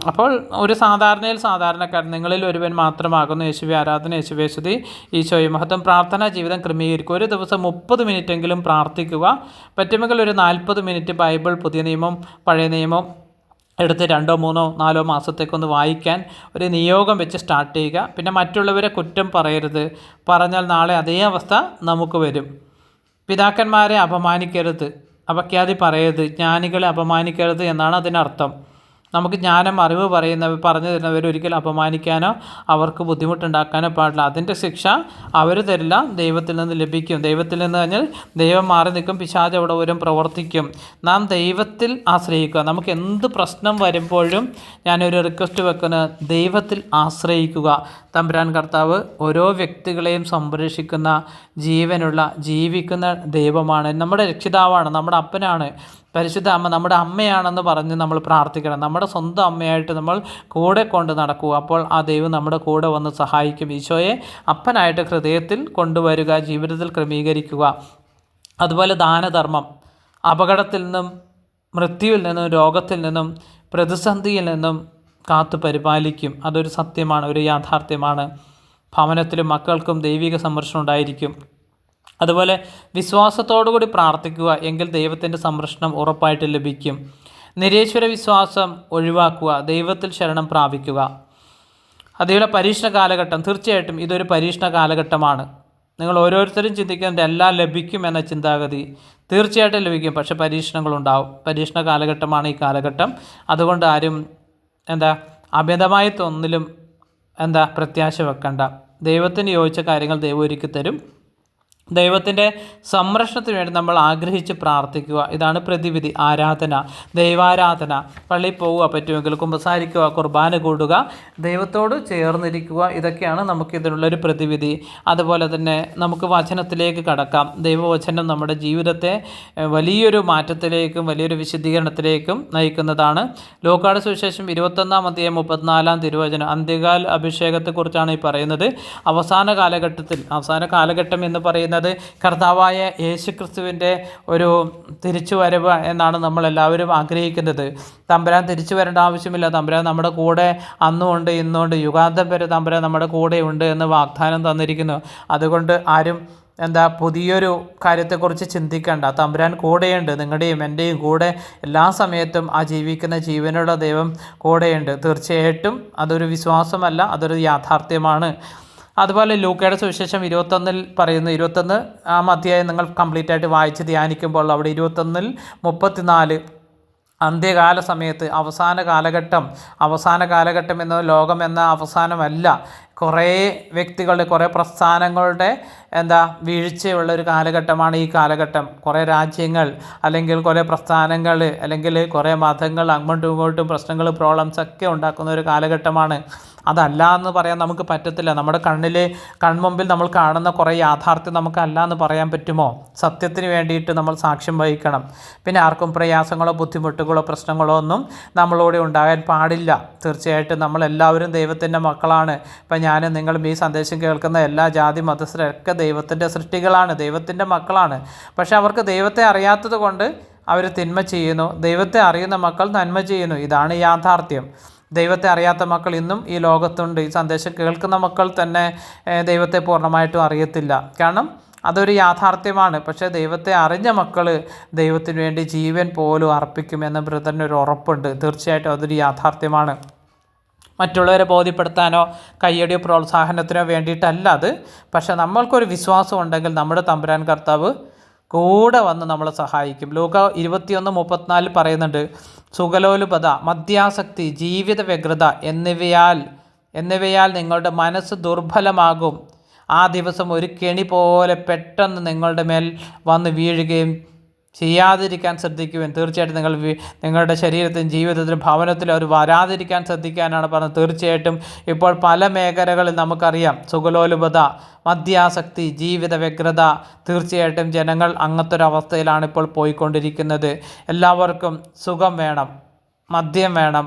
അപ്പോൾ ഒരു സാധാരണയിൽ സാധാരണക്കാരൻ നിങ്ങളിൽ ഒരുവൻ മാത്രമാകുന്നു. യേശുവി ആരാധന യേശുവേശുതി ഈശോയെ മഹത്വം. പ്രാർത്ഥനാ ജീവിതം ക്രമീകരിക്കുക. ഒരു ദിവസം മുപ്പത് മിനിറ്റെങ്കിലും പ്രാർത്ഥിക്കുക. പറ്റുമെങ്കിൽ ഒരു നാൽപ്പത് മിനിറ്റ് ബൈബിൾ പുതിയ നിയമം പഴയ നിയമം എടുത്ത് രണ്ടോ മൂന്നോ നാലോ മാസത്തേക്കൊന്ന് വായിക്കാൻ ഒരു നിയോഗം വെച്ച് സ്റ്റാർട്ട് ചെയ്യുക. പിന്നെ മറ്റുള്ളവരെ കുറ്റം പറയരുത്. പറഞ്ഞാൽ നാളെ അതേ അവസ്ഥ നമുക്ക് വരും. പിതാക്കന്മാരെ അപമാനിക്കരുത്. അപഖ്യാതി പറയരുത്. ജ്ഞാനികളെ അപമാനിക്കരുത് എന്നാണ് അതിനർത്ഥം. നമുക്ക് ജ്ഞാനം അറിവ് പറയുന്നവർ പറഞ്ഞു തരുന്നവരൊരിക്കലും അപമാനിക്കാനോ അവർക്ക് ബുദ്ധിമുട്ടുണ്ടാക്കാനോ പാടില്ല. അതിന്റെ ശിക്ഷ അവർ തരില്ല ദൈവത്തിൽ നിന്ന് ലഭിക്കും. ദൈവത്തിൽ നിന്ന് കഴിഞ്ഞാൽ ദൈവം മാറി നിൽക്കും പിശാജ് അവിടെ വരും പ്രവർത്തിക്കും. നാം ദൈവത്തിൽ ആശ്രയിക്കുക. നമുക്ക് എന്ത് പ്രശ്നം വരുമ്പോഴും ഞാനൊരു റിക്വസ്റ്റ് വെക്കുന്ന. ദൈവത്തിൽ ആശ്രയിക്കുക. തമ്പുരാൻ കർത്താവ് ഓരോ വ്യക്തികളെയും സംരക്ഷിക്കുന്ന ജീവനുള്ള ജീവിക്കുന്ന ദൈവമാണ്. നമ്മുടെ രക്ഷിതാവാണ് നമ്മുടെ അപ്പനാണ്. പരിശുദ്ധ അമ്മ നമ്മുടെ അമ്മയാണെന്ന് പറഞ്ഞ് നമ്മൾ പ്രാർത്ഥിക്കണം. നമ്മുടെ സ്വന്തം അമ്മയായിട്ട് നമ്മൾ കൂടെ കൊണ്ട് നടക്കുക അപ്പോൾ ആ ദൈവം നമ്മുടെ കൂടെ വന്ന് സഹായിക്കും. ഈശോയെ അപ്പനായിട്ട് ഹൃദയത്തിൽ കൊണ്ടുവരിക ജീവിതത്തിൽ ക്രമീകരിക്കുക. അതുപോലെ ദാനധർമ്മം. അപകടത്തിൽ നിന്നും മൃത്യുവിൽ നിന്നും രോഗത്തിൽ നിന്നും പ്രതിസന്ധിയിൽ നിന്നും കാത്തു പരിപാലിക്കും. അതൊരു സത്യമാണ് ഒരു യാഥാർത്ഥ്യമാണ്. ഭവനത്തിലും മക്കൾക്കും ദൈവിക സംരക്ഷണം ഉണ്ടായിരിക്കും. അതുപോലെ വിശ്വാസത്തോടുകൂടി പ്രാർത്ഥിക്കുക എങ്കിൽ ദൈവത്തിന്റെ സംരക്ഷണം ഉറപ്പായിട്ട് ലഭിക്കും. നിരീശ്വര വിശ്വാസം ഒഴിവാക്കുക ദൈവത്തിൽ ശരണം പ്രാപിക്കുക. അതേപോലെ പരീക്ഷണ കാലഘട്ടം തീർച്ചയായിട്ടും ഇതൊരു പരീക്ഷണ കാലഘട്ടമാണ്. നിങ്ങൾ ഓരോരുത്തരും ചിന്തിക്കുന്നത് എല്ലാം ലഭിക്കും എന്ന ചിന്താഗതി തീർച്ചയായിട്ടും ലഭിക്കും. പക്ഷെ പരീക്ഷണങ്ങളുണ്ടാവും പരീക്ഷണ കാലഘട്ടമാണ് ഈ കാലഘട്ടം. അതുകൊണ്ട് ആരും എന്താ അമിതമായി തൊന്നിലും എന്താ പ്രത്യാശ വെക്കണ്ട. ദൈവത്തിന് യോജിച്ച കാര്യങ്ങൾ ദൈവം ഒരുക്കി തരും ദൈവത്തിന്റെ സംരക്ഷണത്തിന് വേണ്ടി നമ്മൾ ആഗ്രഹിച്ച് പ്രാർത്ഥിക്കുക. ഇതാണ് പ്രതിവിധി. ആരാധന ദൈവാരാധന. പള്ളിയിൽ പോവുക പറ്റുമെങ്കിൽ കുമ്പസാരിക്കുക കുർബാന കൂടുക ദൈവത്തോട് ചേർന്നിരിക്കുക. ഇതൊക്കെയാണ് നമുക്ക് ഇതിനുള്ളൊരു പ്രതിവിധി. അതുപോലെ തന്നെ നമുക്ക് വചനത്തിലേക്ക് കടക്കാം. ദൈവവചനം നമ്മുടെ ജീവിതത്തെ വലിയൊരു മാറ്റത്തിലേക്കും വലിയൊരു വിശദീകരണത്തിലേക്കും നയിക്കുന്നതാണ്. ലോക്കാട് സുവിശേഷം ഇരുപത്തൊന്നാം അധ്യായം മുപ്പത്തിനാലാം തിരുവചനം. അന്ത്യകാൽ അഭിഷേകത്തെക്കുറിച്ചാണ് ഈ പറയുന്നത്. അവസാന കാലഘട്ടത്തിൽ അവസാന കാലഘട്ടം എന്ന് പറയുന്നത് പറയുന്നത് കർത്താവായ യേശുക്രിസ്തുവിന്റെ ഒരു തിരിച്ചു വരവ് എന്നാണ് നമ്മളെല്ലാവരും ആഗ്രഹിക്കുന്നത്. തമ്പുരാൻ തിരിച്ചു വരേണ്ട ആവശ്യമില്ല. തമ്പുരാൻ നമ്മുടെ കൂടെ അന്നും ഉണ്ട് ഇന്നുണ്ട് യുഗാന്തം വരെ തമ്പുരാൻ നമ്മുടെ കൂടെ ഉണ്ട് എന്ന് വാഗ്ദാനം തന്നിരിക്കുന്നു. അതുകൊണ്ട് ആരും എന്താ പുതിയൊരു കാര്യത്തെക്കുറിച്ച് ചിന്തിക്കേണ്ട. തമ്പുരാൻ കൂടെയുണ്ട് നിങ്ങളുടെയും എന്റെയും കൂടെ എല്ലാ സമയത്തും ആ ജീവിക്കുന്ന ജീവനുള്ള ദൈവം കൂടെയുണ്ട്. തീർച്ചയായിട്ടും അതൊരു വിശ്വാസമല്ല അതൊരു യാഥാർത്ഥ്യമാണ്. അതുപോലെ ലൂക്കയുടെ സുവിശേഷം ഇരുപത്തൊന്നിൽ പറയുന്നു ഇരുപത്തൊന്ന് ആ അധ്യായം നിങ്ങൾ കംപ്ലീറ്റ് ആയിട്ട് വായിച്ച് ധ്യാനിക്കുമ്പോൾ അവിടെ ഇരുപത്തൊന്നിൽ മുപ്പത്തിനാല് അന്ത്യകാല സമയത്ത് അവസാന കാലഘട്ടം അവസാന കാലഘട്ടം എന്ന ലോകം എന്ന അവസാനമല്ല. കുറേ വ്യക്തികളുടെ കുറേ പ്രസ്ഥാനങ്ങളുടെ എന്താ വീഴ്ചയുള്ള ഒരു കാലഘട്ടമാണ് ഈ കാലഘട്ടം. കുറേ രാജ്യങ്ങൾ അല്ലെങ്കിൽ കുറേ പ്രസ്ഥാനങ്ങൾ അല്ലെങ്കിൽ കുറേ മതങ്ങൾ അങ്ങോട്ടും ഇങ്ങോട്ടും പ്രശ്നങ്ങൾ പ്രോബ്ലംസ് ഒക്കെ ഉണ്ടാക്കുന്ന ഒരു കാലഘട്ടമാണ് അതല്ല എന്ന് പറയാൻ നമുക്ക് പറ്റത്തില്ല. നമ്മുടെ കണ്ണിൽ കൺമുമ്പിൽ നമ്മൾ കാണുന്ന കുറേ യാഥാർത്ഥ്യം നമുക്ക് അല്ല എന്ന് പറയാൻ പറ്റുമോ? സത്യത്തിന് വേണ്ടിയിട്ട് നമ്മൾ സാക്ഷ്യം വഹിക്കണം. പിന്നെ ആർക്കും പ്രയാസങ്ങളോ ബുദ്ധിമുട്ടുകളോ പ്രശ്നങ്ങളോ ഒന്നും നമ്മളോട് ഉണ്ടാകാൻ പാടില്ല. തീർച്ചയായിട്ടും നമ്മളെല്ലാവരും ദൈവത്തിന്റെ മക്കളാണ്. ഇപ്പം ഞാനും നിങ്ങളും ഈ സന്ദേശം കേൾക്കുന്ന എല്ലാ ജാതി മതസ്ഥരൊക്കെ ദൈവത്തിന്റെ സൃഷ്ടികളാണ് ദൈവത്തിന്റെ മക്കളാണ്. പക്ഷേ അവർക്ക് ദൈവത്തെ അറിയാത്തത് കൊണ്ട് അവർ തിന്മ ചെയ്യുന്നു. ദൈവത്തെ അറിയുന്ന മക്കൾ നന്മ ചെയ്യുന്നു. ഇതാണ് യാഥാർത്ഥ്യം. ദൈവത്തെ അറിയാത്ത മക്കൾ ഇന്നും ഈ ലോകത്തുണ്ട്. ഈ സന്ദേശം കേൾക്കുന്ന മക്കൾ തന്നെ ദൈവത്തെ പൂർണമായിട്ടും അറിയത്തില്ല. കാരണം അതൊരു യാഥാർത്ഥ്യമാണ്. പക്ഷേ ദൈവത്തെ അറിഞ്ഞ മക്കൾ ദൈവത്തിന് വേണ്ടി ജീവൻ പോലും അർപ്പിക്കുമെന്ന് ബ്രദറിനൊരു ഉറപ്പുണ്ട്. തീർച്ചയായിട്ടും അതൊരു യാഥാർത്ഥ്യമാണ്. മറ്റുള്ളവരെ ബോധ്യപ്പെടുത്താനോ കയ്യടിയോ പ്രോത്സാഹനത്തിനോ വേണ്ടിയിട്ടല്ല അത്. പക്ഷേ നമ്മൾക്കൊരു വിശ്വാസം ഉണ്ടെങ്കിൽ നമ്മുടെ തമ്പുരാൻ കർത്താവ് കൂടെ വന്ന് നമ്മളെ സഹായിക്കും. ലോക ഇരുപത്തിയൊന്ന് മുപ്പത്തിനാലിൽ പറയുന്നുണ്ട് സുഖലോലുപത മദ്യാസക്തി ജീവിത വ്യഗ്രത എന്നിവയാൽ എന്നിവയാൽ നിങ്ങളുടെ മനസ്സ് ദുർബലമാകും. ആ ദിവസം ഒരു കെണി പോലെ പെട്ടെന്ന് നിങ്ങളുടെ മേൽ വന്ന് വീഴുകയും ചെയ്യാതിരിക്കാൻ ശ്രദ്ധിക്കുവാൻ. തീർച്ചയായിട്ടും നിങ്ങൾ നിങ്ങളുടെ ശരീരത്തിലും ജീവിതത്തിലും ഭവനത്തിലും അവർ വരാതിരിക്കാൻ ശ്രദ്ധിക്കാനാണ് പറഞ്ഞത്. തീർച്ചയായിട്ടും ഇപ്പോൾ പല മേഖലകളിൽ നമുക്കറിയാം. സുഗലോലുപത മദ്യാസക്തി ജീവിത വ്യഗ്രത. തീർച്ചയായിട്ടും ജനങ്ങൾ അങ്ങനത്തെ ഒരു അവസ്ഥയിലാണ് ഇപ്പോൾ പോയിക്കൊണ്ടിരിക്കുന്നത്. എല്ലാവർക്കും സുഖം വേണം മദ്യം വേണം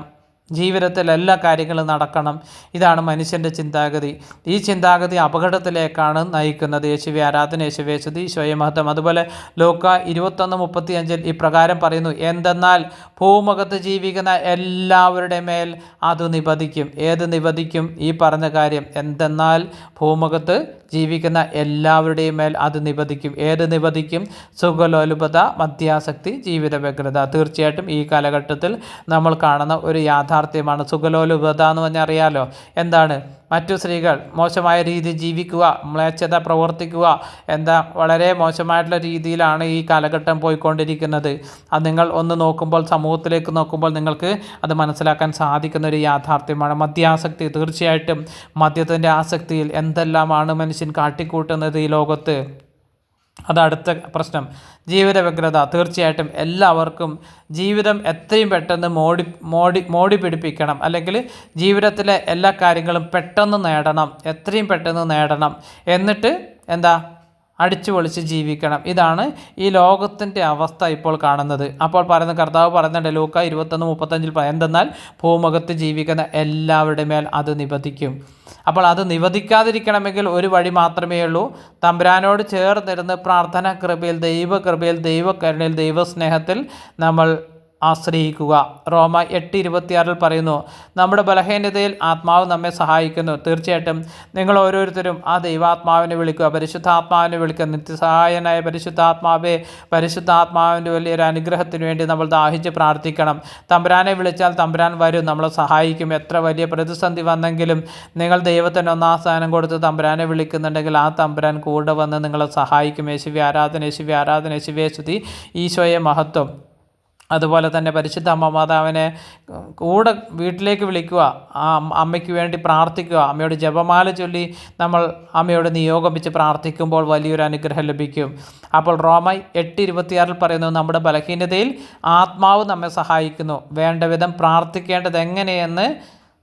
ജീവിതത്തിൽ എല്ലാ കാര്യങ്ങളും നടക്കണം. ഇതാണ് മനുഷ്യന്റെ ചിന്താഗതി. ഈ ചിന്താഗതി അപകടത്തിലേക്കാണ് നയിക്കുന്നത്. യേശുവി ആരാധന യേശുവേ സ്തുതി സ്വയമഹത്വം അതുപോലെ ലോക ഇരുപത്തൊന്ന് മുപ്പത്തി അഞ്ചിൽ ഇപ്രകാരം പറയുന്നു എന്തെന്നാൽ ഭൂമുഖത്ത് ജീവിക്കുന്ന എല്ലാവരുടെ മേൽ അത് നിപതിക്കും. ഏത് നിപതിക്കും? ഈ പറഞ്ഞ കാര്യം എന്തെന്നാൽ ഭൂമുഖത്ത് ജീവിക്കുന്ന എല്ലാവരുടെയും മേൽ അത് നിബന്ധിക്കും. ഏത് നിബന്ധിക്കും? സുഖലോലുപത മദ്യാസക്തി ജീവിത വ്യഗ്രത തീർച്ചയായിട്ടും ഈ കാലഘട്ടത്തിൽ നമ്മൾ കാണുന്ന ഒരു യാഥാർത്ഥ്യമാണ് സുഖലോലുപത എന്ന് പറഞ്ഞാൽ അറിയാലോ? എന്താണ്? മറ്റു സ്ത്രീകൾ മോശമായ രീതിയിൽ ജീവിക്കുക മ്ലേച്ഛത പ്രവർത്തിക്കുക എന്താ വളരെ മോശമായിട്ടുള്ള രീതിയിലാണ് ഈ കാലഘട്ടം പോയിക്കൊണ്ടിരിക്കുന്നത്. അത് നിങ്ങൾ ഒന്ന് നോക്കുമ്പോൾ സമൂഹത്തിലേക്ക് നോക്കുമ്പോൾ നിങ്ങൾക്ക് അത് മനസ്സിലാക്കാൻ സാധിക്കുന്ന ഒരു യാഥാർത്ഥ്യമാണ്. മദ്യാസക്തി തീർച്ചയായിട്ടും മദ്യത്തിന്റെ ആസക്തിയിൽ എന്തെല്ലാമാണ് മനുഷ്യൻ കാട്ടിക്കൂട്ടുന്നത് ഈ ലോകത്ത്? അത് അടുത്ത പ്രശ്നം. ജീവിത വ്യഗ്രത തീർച്ചയായിട്ടും എല്ലാവർക്കും ജീവിതം എത്രയും പെട്ടെന്ന് മോടി മോടി മോടി പിടിപ്പിക്കണം. അല്ലെങ്കിൽ ജീവിതത്തിലെ എല്ലാ കാര്യങ്ങളും പെട്ടെന്ന് നേടണം. എത്രയും പെട്ടെന്ന് നേടണം. എന്നിട്ട് എന്താ? അടിച്ചു പൊളിച്ച് ജീവിക്കണം. ഇതാണ് ഈ ലോകത്തിന്റെ അവസ്ഥ ഇപ്പോൾ കാണുന്നത്. അപ്പോൾ പറയുന്ന കർത്താവ് പറയുന്നുണ്ട് ലൂക്ക ഇരുപത്തൊന്ന് മുപ്പത്തഞ്ചിൽ എന്തെന്നാൽ ഭൂമുഖത്ത് ജീവിക്കുന്ന എല്ലാവരുടെ മേൽ അത് നിബന്ധിക്കും. അപ്പോൾ അത് നിവധിക്കാതിരിക്കണമെങ്കിൽ ഒരു വഴി മാത്രമേ ഉള്ളൂ. തമ്പുരാനോട് ചേർന്നിരുന്ന് പ്രാർത്ഥന കൃപയിൽ ദൈവകൃപയിൽ ദൈവകരുണയിൽ ദൈവസ്നേഹത്തിൽ നമ്മൾ ആശ്രയിക്കുക. റോമ എട്ട് ഇരുപത്തിയാറിൽ പറയുന്നു നമ്മുടെ ബലഹീനതയിൽ ആത്മാവ് നമ്മെ സഹായിക്കുന്നു. തീർച്ചയായിട്ടും നിങ്ങൾ ഓരോരുത്തരും ആ ദൈവാത്മാവിനെ വിളിക്കുക. പരിശുദ്ധാത്മാവിനെ വിളിക്കുക. നിത്യസഹായനായ പരിശുദ്ധാത്മാവെ പരിശുദ്ധാത്മാവിന്റെ വലിയൊരു അനുഗ്രഹത്തിന് വേണ്ടി നമ്മൾ ദാഹിച്ച് പ്രാർത്ഥിക്കണം. തമ്പുരാനെ വിളിച്ചാൽ തമ്പുരാൻ വരും. നമ്മളെ സഹായിക്കും. എത്ര വലിയ പ്രതിസന്ധി വന്നെങ്കിലും നിങ്ങൾ ദൈവത്തിന് ഒന്നാം സ്ഥാനം കൊടുത്ത് തമ്പുരാനെ വിളിക്കുന്നുണ്ടെങ്കിൽ ആ തമ്പുരാൻ കൂടെ വന്ന് നിങ്ങളെ സഹായിക്കും. യേശുവി ആരാധന യേശുവി ആരാധന യേശുവേ ഈശോയെ മഹത്വം. അതുപോലെ തന്നെ പരിശുദ്ധ അമ്മ മാതാവിനെ കൂടെ വീട്ടിലേക്ക് വിളിക്കുക ആ അമ്മയ്ക്ക് വേണ്ടി പ്രാർത്ഥിക്കുക അമ്മയോട് ജപമാല ചൊല്ലി നമ്മൾ അമ്മയോട് നിയോഗം വെച്ച് പ്രാർത്ഥിക്കുമ്പോൾ വലിയൊരു അനുഗ്രഹം ലഭിക്കും. അപ്പോൾ റോമ എട്ട് ഇരുപത്തിയാറിൽ പറയുന്നു നമ്മുടെ ബലഹീനതയിൽ ആത്മാവ് നമ്മെ സഹായിക്കുന്നു. വേണ്ട വിധം പ്രാർത്ഥിക്കേണ്ടത് എങ്ങനെയെന്ന്